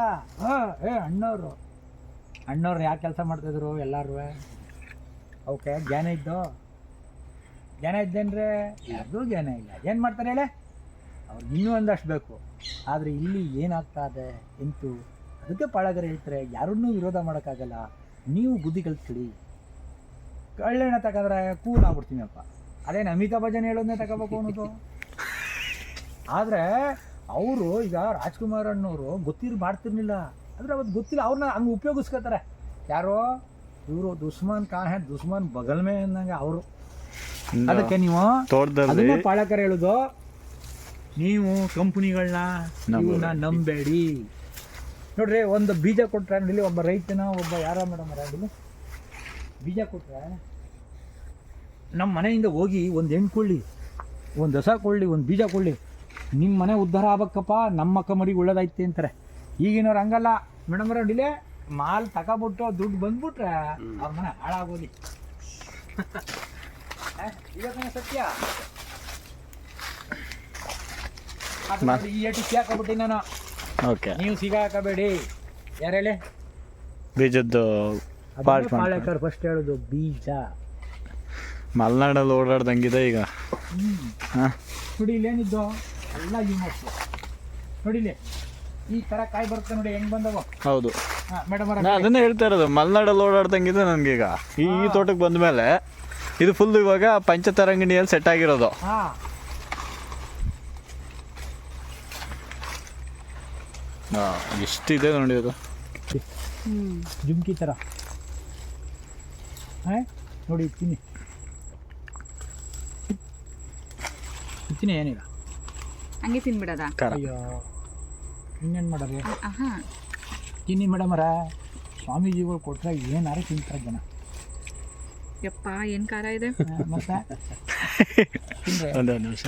ಹಾಂ, ಏ, ಅಣ್ಣವ್ರು. ಅಣ್ಣವ್ರು ಯಾಕೆ ಕೆಲಸ ಮಾಡ್ತಿದ್ರು ಎಲ್ಲರೂ? ಅವಕ್ಕೆ ಜ್ಞಾನ ಇದ್ದು? ಜ್ಞಾನ ಇದ್ದೇನ್ರೆ ಯಾರ್ದು ಜ್ಞಾನ ಇಲ್ಲ. ಏನು ಮಾಡ್ತಾರೆ ಹೇಳಿ? ಅವ್ರಿಗೆ ಇನ್ನೂ ಒಂದಷ್ಟು ಬೇಕು. ಆದರೆ ಇಲ್ಲಿ ಏನಾಗ್ತಾ ಇದೆ ಎಂತು ಅದಕ್ಕೆ ಪಾಳಗರು ಹೇಳ್ತಾರೆ, ಯಾರನ್ನೂ ವಿರೋಧ ಮಾಡೋಕ್ಕಾಗಲ್ಲ. ನೀವು ಬುದ್ಧಿ ಕಲ್ತ್ಕೊಳ್ಳಿ. ಕಳ್ಳೆಣ್ಣ ತಗೊಂಡ್ರೆ ಕೂಲ್ ಆಗ್ಬಿಡ್ತೀನಿ ಅಪ್ಪ ಅದೇನು ಅಮಿತಾಬ್ ಬಚ್ಚನ್ ಹೇಳೋದನ್ನೇ ತಗೋಬೇಕು ಅನ್ನೋದು. ಆದರೆ ಅವರು ಈಗ ರಾಜ್ಕುಮಾರ್ ಅಣ್ಣವರು ಗೊತ್ತಿರ್ ಮಾಡ್ತಿರ್ಲಿಲ್ಲ. ಅಂದರೆ ಅವತ್ತು ಗೊತ್ತಿಲ್ಲ ಅವ್ರನ್ನ ಹಂಗೆ ಉಪಯೋಗಿಸ್ಕೋತಾರೆ. ಯಾರೋ? ಇವರು ದುಸ್ಮಾನ್ ಕಾ ಹೇ ದುಸ್ಮಾನ್ ಬಗಲ್ಮೆ ಅಂದಂಗೆ ಅವರು. ಅದಕ್ಕೆ ನೀವು ಅದನ್ನೇ ಪಾಳಕರ್ ಹೇಳೋದು. ನೀವು ಕಂಪ್ನಿಗಳನ್ನ. ಇವನ್ನ ನಂಬೇಡಿ. ನೋಡ್ರಿ ಒಂದು ಬೀಜ ಕೊಟ್ಟರೆ ಇಲ್ಲಿ ಒಬ್ಬ ರೈತನ ಒಬ್ಬ ಯಾರ ಮೇಡಮ್ ಬೀಜ ಕೊಟ್ರೆ ನಮ್ಮ ಮನೆಯಿಂದ ಹೋಗಿ ಒಂದು ಹೆಣ್ಣು ಕೊಳ್ಳಿ ಒಂದು ಹೊಸ ಕೊಳ್ಳಿ ಒಂದು ಬೀಜ ಕೊಳ್ಳಿ ನಿಮ್ಮ ಮನೆ ಉದ್ಧಾರ ಆಗ್ಬೇಕಪ್ಪ ನಮ್ಮ ಅಕ್ಕ ಮರಿಗೆ ಒಳ್ಳೇದಾಯ್ತು ಅಂತಾರೆ. ಈಗಿನವ್ರು ಹಂಗಲ್ಲ. ಮೇಡಮ್ ಇಲ್ಲೇ ಮಾಲ್ ತಗೊಬಿಟ್ಟು ದುಡ್ಡು ಬಂದ್ಬಿಟ್ರೆ ಅವ್ರ ಮನೆ ಹಾಳಾಗೋದಿ ಸತ್ಯ. ಈ ಏಟಿ ಹಾಕಬಿಟ್ಟಿ ನಾನು. ಓಕೆ. ನೀವು ಸಿಗಾಕಬೇಡಿ ಯಾರು ಹೇಳಿ? ಬೀಜದ್ದು ಫಸ್ಟ್ ಹೇಳೋದು ಬೀಜ. ಮಲೆನಾಡಲ್ಲಿ ಓಡಾಡ್ದಂಗಿದೆ ಈಗ. ಹಾಂ? ನೋಡಿ ಇಲ್ಲೇನಿದ್ದು ಎಲ್ಲ ಯೂನಿವರ್ಸ್ ನೋಡಿ ಈ ತರ ಕಾಯಿ ಬರುತ್ತೆ ನೋಡಿ ಹೆಂಗ್ ಬಂದವ? ಹೌದು. ಮೇಡಮ್ ನಾ ಅದನ್ನೇ ಹೇಳ್ತಾ ಇರೋದು ಮಲೆನಾಡಲ್ಲಿ ಓಡಾಡ್ದಂಗಿದೆ ನನಗೀಗ ಈ ಈ ತೋಟಕ್ಕೆ ಬಂದ ಮೇಲೆ ಇದು ಫುಲ್ ಇವಾಗ ಪಂಚತರಂಗಿಣಿಯಲ್ಲಿ ಸೆಟ್ ಆಗಿರೋದು. ಹಾ. ಹಾಂ ಎಷ್ಟಿದೆ ನೋಡಿ ಅದು. ಜುಮ್ಕಿ ತರ. ಹಾ? ನೋಡಿ ತಿನ್ನಿ. ತಿನ್ನಿ ಏನಿಲ್ಲ. ಹಂಗೆ ತಿನ್ಬಿಡದ? ಖಾರ. ಅಯ್ಯೋ ಇನ್ನೇನು ಮಾಡೋರಿ ಆಹಾ. ತಿನ್ನಿ ಮೇಡಮರ ಸ್ವಾಮೀಜಿಗಳು ಕೊಟ್ಟರೆ ಏನಾರು ತಿಂತಾರೆ ಜನ. ಯಪ್ಪ ಏನು ಖಾರ ಇದೆ? ಮತ್ತೆ ತಿನ್ರಿ. ಒಂದು ನಿಮಿಷ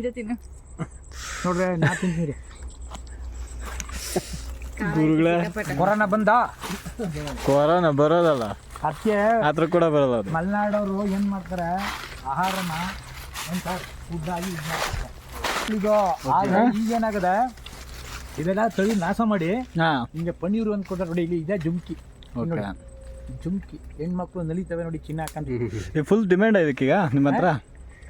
ಇದೆ ತಿನ್ನು. ನೋಡ್ರೆ ನಾ ತಿಂತೀನಿ. ಗುರುಗಳೇ. ಕೊರೋನಾ ಬಂದ? ಕೊರೋನಾ ಬರೋದಲ್ಲ. ಅದಕ್ಕೆ ಹತ್ರ ಕೂಡ ಬರೋದ ಮಲೆನಾಡವರು ಏನು ಮಾಡ್ತಾರೆ? ಆಹಾರನ ಈಗ ಆಗ ಈಗೇನಾಗದೆ ಇದೆಲ್ಲ ತಳಿ ನಾಶ ಮಾಡಿ ಹಾಂ. ಹಿಂಗೆ ಪನ್ನೀರು ಅಂತ ಕೊಟ್ರೆ ನೋಡಿ ಇಲ್ಲಿ ಇದೆ ಜುಮ್ಕಿ. ನೋಡಿ. ಜುಮ್ಕಿ. ಹೆಣ್ಮಕ್ಳು ನಲಿತವೆ ನೋಡಿ ಚಿನ್ನ ಹಾಕಂತ ಫುಲ್ ಡಿಮ್ಯಾಂಡ್ ಇದಕ್ಕೀಗ ನಿಮ್ಮ ಹತ್ರ?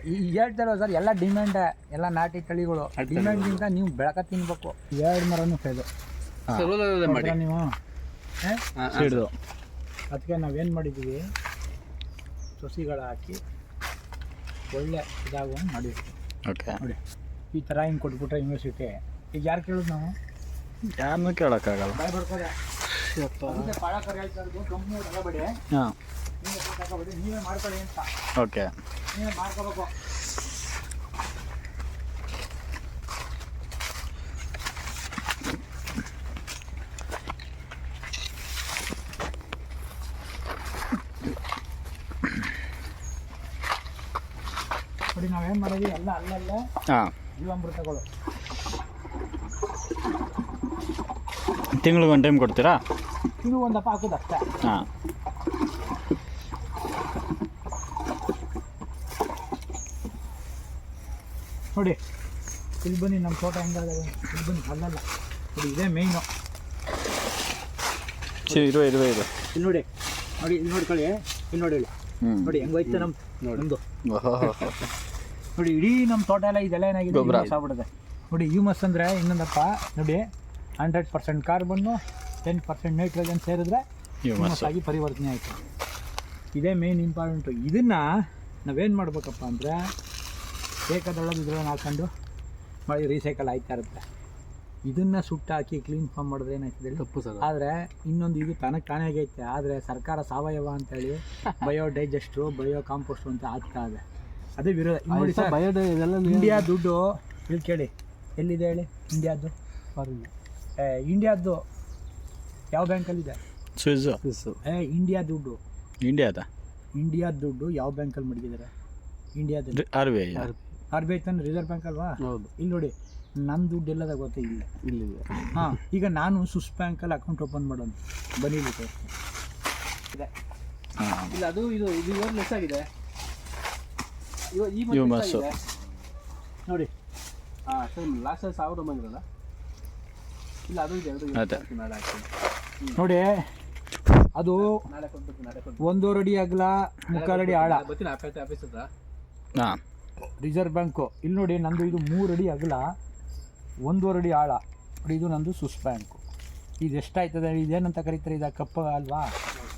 ಈ ಹೇಳ್ತಾರೋ ಸರ್ ಎಲ್ಲ ಡಿಮ್ಯಾಂಡ್ ಎಲ್ಲ ನಾಟಿ ತಳಿಗಳು. ಡಿಮ್ಯಾಂಡ್ಗಿಂತ ನೀವು ಬೆಳಕ ತಿನ್ಬೇಕು. ಎರಡು ಮರನೂ ಸೈದು ನೀವು? ಅದಕ್ಕೆ ನಾವೇನು ಮಾಡಿದ್ದೀವಿ ಸಸಿಗಳು ಹಾಕಿ ಒಳ್ಳೆ ಇದಾಗುವಂಗೆ ಮಾಡಿ ಓಕೆ. ನೋಡಿ ಈ ಥರ ಹಿಂಗೆ ಕೊಟ್ಬಿಟ್ರೆ ಯೂನಿವರ್ಸಿಟಿ ಈಗ ಯಾರು ಕೇಳೋದು ನಾವು? ಯಾರನ್ನೂ ಕೇಳೋಕ್ಕಾಗಲ್ಲ. ಬಾಯ್ ಬರ್ಕೋದೆ ಅದಕ್ಕೆ ಪಾಳಕರ್ ಹೇಳ್ತಾ ಇರೋದು ಕಂಪ್ನಿ ತಗೋಬೇಡಿ. ಹಾಂ. ನೀವೇ ಮಾಡ್ಕೊಳ್ಳಿ ಅಂತ. ಓಕೆ. ನೀವೇ ಮಾಡ್ಕೋಬೇಕು ನೋಡಿ ನಾವೇನು ಮಾಡೋದು ಎಲ್ಲ ಅಲ್ಲಲ್ಲೇ ಹಾಂ. ಜೀವಾಮೃತಗಳು. ತಿಂಗಳಿಗೆ ಒಂದು ಟೈಮ್ ಕೊಡ್ತೀರಾ? ಇದು ಒಂದಪ್ಪ ಹಾಕೋದು ಅಷ್ಟೇ ಹಾಂ. ನೋಡಿ ಇಲ್ಲಿ ಬನ್ನಿ ನಮ್ಮ ತೋಟ ಹೆಂಗಾಗಿದೆ? ಇಲ್ಲಿ ಬನ್ನಿ ಅಲ್ಲಲ್ಲ. ನೋಡಿ ಇದೇ ಮೇಯ್ನು ಇರುವ ಇರುವ ಇರು ಇಲ್ಲಿ ನೋಡಿ ನೋಡಿ ಇಲ್ಲಿ ನೋಡ್ಕೊಳ್ಳಿ ಇಲ್ಲಿ ನೋಡಿ ಇಲ್ಲ. ಹ್ಞೂ ನೋಡಿ ಹೆಂಗ್ ಹೋಯ್ತು ನಮ್ಮ ನಮ್ಮದು ಓಹೋ ನೋಡಿ ಇಡೀ ನಮ್ಮ ತೋಟ ಎಲ್ಲ ಇದೆಲ್ಲ ಏನಾಗಿದೆ? ಸಾಬಿಡದೆ ಹ್ಯೂಮಸ್ ಆಗ್ಬಿಡುತ್ತೆ ನೋಡಿ ಹ್ಯೂಮಸ್ ಅಂದರೆ ಇನ್ನೊಂದಪ್ಪ ನೋಡಿ hundred percent carbon ten percent nitrogen ಸೇರಿದ್ರೆ ಹ್ಯೂಮಸ್ ಆಗಿ ಪರಿವರ್ತನೆ ಆಯಿತು. ಇದೇ ಮೇನ್ ಇಂಪಾರ್ಟೆಂಟು ಇದನ್ನು ನಾವೇನು ಮಾಡ್ಬೇಕಪ್ಪ ಅಂದರೆ ಬೇಕಾದೊಳಗೆ ಇದ್ರೊಳಗೆ ಹಾಕೊಂಡು ಮಾಡಿ ರೀಸೈಕಲ್ ಆಯ್ತಾ ಇರುತ್ತೆ. ಇದನ್ನ ಸುಟ್ಟಾಕಿ ಕ್ಲೀನ್ ಫಾರ್ಮ್ ಮಾಡಿದ್ರೆ ಏನಾಗ್ತದೆ ಹೇಳಿ? ತಪ್ಪು ಸರ್ ಆದರೆ ಇನ್ನೊಂದು ಇದು ತನಗೆ ತಾನೇ ಆಗೈತೆ ಆದರೆ ಸರ್ಕಾರ ಸಾವಯವ ಅಂತೇಳಿ ಬಯೋ ಡೈಜೆಸ್ಟ್ರು ಬಯೋ ಕಾಂಪೋಸ್ಟು ಅಂತ ಆಗ್ತಾ ಇದೆ. ಅದೇ ವಿರೋಧ. ಇಲ್ಲಿ ನೋಡಿ ಸರ್ ಬಯೋಡ ಇದೆಲ್ಲ ಇಂಡಿಯಾ ದುಡ್ಡು ಇಲ್ಲಿ ಕೇಳಿ ಎಲ್ಲಿದೆ ಹೇಳಿ ಇಂಡಿಯಾದ್ದು? ಏ, ಇಂಡಿಯಾದ್ದು ಯಾವ ಬ್ಯಾಂಕಲ್ಲಿದೆ? ಸ್ವಿಸ್. ಏ ಇಂಡಿಯಾ ದುಡ್ಡು. ಇಂಡಿಯಾದ? ಇಂಡಿಯಾ ದುಡ್ಡು ಯಾವ ಬ್ಯಾಂಕಲ್ಲಿ ಮಡಗಿದ್ದಾರೆ? ಇಂಡಿಯಾದಲ್ಲಿ. R B I R B I. ತಾನೆ ರಿಸರ್ವ್ ಬ್ಯಾಂಕ್ ಅಲ್ವಾ? ಹೌದು. ಇಲ್ಲಿ ನೋಡಿ ನನ್ನ ದುಡ್ಡು ಎಲ್ಲದ ಗೊತ್ತೇ ಇಲ್ಲ. ಇಲ್ಲಿದೆ ಹಾಂ ಈಗ ನಾನು ಸುಸ್ ಬ್ಯಾಂಕಲ್ಲಿ ಅಕೌಂಟ್ ಓಪನ್ ಮಾಡೋಣ. ಬನ್ನಿ ಇಲ್ಲಿ ಇದೆ. ಹಾಂ. ಇಲ್ಲ ಅದು ಇದು ಇದು ಲೆಸ್ ಆಗಿದೆ. ಇವಾಗ ಈ ಇವು ಮಸ್ಸು. ನೋಡಿ. ಹಾಂ ಸೇಮ್ ಲಾಸ್ಟ್ ಸಾವಿರ ಬಂದಿರಲ್ಲ ಇಲ್ಲ ಅದು ಇದೆ ಅದು ಅದೇ. ಇದೆ. ನಾಳೆ ಹಾಕ್ತೀನಿ ನೋಡಿ ಅದು ನಾಳೆ ಕೊಟ್ಬಿಟ್ಟು ನಾಳೆ ಒಂದೂವರೆ ಅಡಿ ಅಗಲ ಮುಕ್ಕಾಲು ಅಡಿ ಆಳ. ಬರ್ತೀನಿ ಆಫೀಸ್ ಆಫೀಸ್ ಹತ್ರ. ಹಾಂ. ರಿಸರ್ವ್ ಬ್ಯಾಂಕು ಇಲ್ಲಿ ನೋಡಿ ನಂದು ಇದು ಮೂರು ಅಡಿ ಅಗಲ ಒಂದೂವರೆ ಅಡಿ ಆಳ. ನೋಡಿ ಇದು ನಂದು ಸುಸ್ ಬ್ಯಾಂಕು ಇದು ಎಷ್ಟಾಯ್ತದೆ ಇದೇನಂತ ಕರೀತಾರೆ ಇದು ಕಪ್ಪ ಅಲ್ವಾ?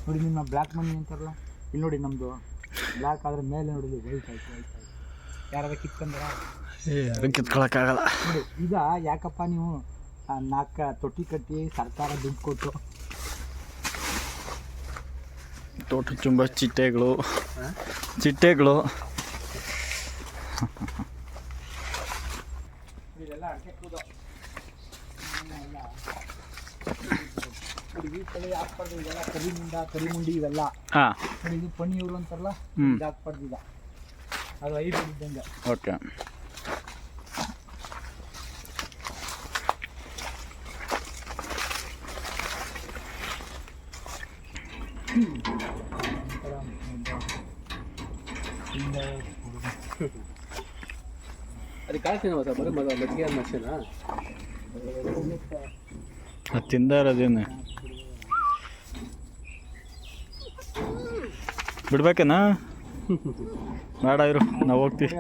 ನೋಡಿ ನಿಮ್ಮ ಬ್ಲ್ಯಾಕ್ ಮನಿ ಅಂತಾರಲ್ಲ? ಇಲ್ಲಿ ನೋಡಿ ನಮ್ಮದು ಬ್ಲ್ಯಾಕ್ ಆದ್ರೆ ಮೇಲೆ ನೋಡಿದ್ವಿ ವೈಟ್ ಆಯ್ತು ವೈಟ್ ಆಯ್ತು. ಯಾರಾದ್ರೂ ಕಿತ್ಕೊಂಡ್ರ? ಅದಕ್ಕೆ ಕಿತ್ಕೊಳಕ್ಕಾಗಲ್ಲ. ನೋಡಿ ಈಗ ಯಾಕಪ್ಪ ನೀವು ನಾಲ್ಕು ತೊಟ್ಟಿ ಕಟ್ಟಿ ಸರ್ಕಾರ ದುಡ್ಡು ಕೊಟ್ಟು? ತೋಟ ತುಂಬ ಚಿಟ್ಟೆಗಳು. ಚಿಟ್ಟೆಗಳು. ಇದೆಲ್ಲ ಅಡಿಕೆ ಕೂದು. ಈ ಕಡೆ ಹಾಕ್ಬಾರ್ದು ಇದೆಲ್ಲ? ಕರಿಮುಂಡ ಕರಿಮುಂಡಿ ಇವೆಲ್ಲ. ಹಾಂ. ನೋಡಿ ಇದು ಅಂತಾರಲ್ಲ ಹ್ಮ್. ಇದು ಹಾಕ್ಬಾರ್ದು ಈಗ ಅದು ಐದು ಇದ್ದಂಗೆ ಓಕೆ. ಸರ್ ಬರೀ ಮಗ ಮಜ್ಜಿಗೆ ಅದು ಮನುಷ್ಯನಾ ಅದು ತಿಂದಾರದೇನು ಬಿಡ್ಬೇಕೇನಾ ಬೇಡ ಇರು ನಾವು ಹೋಗ್ತೀವಿ.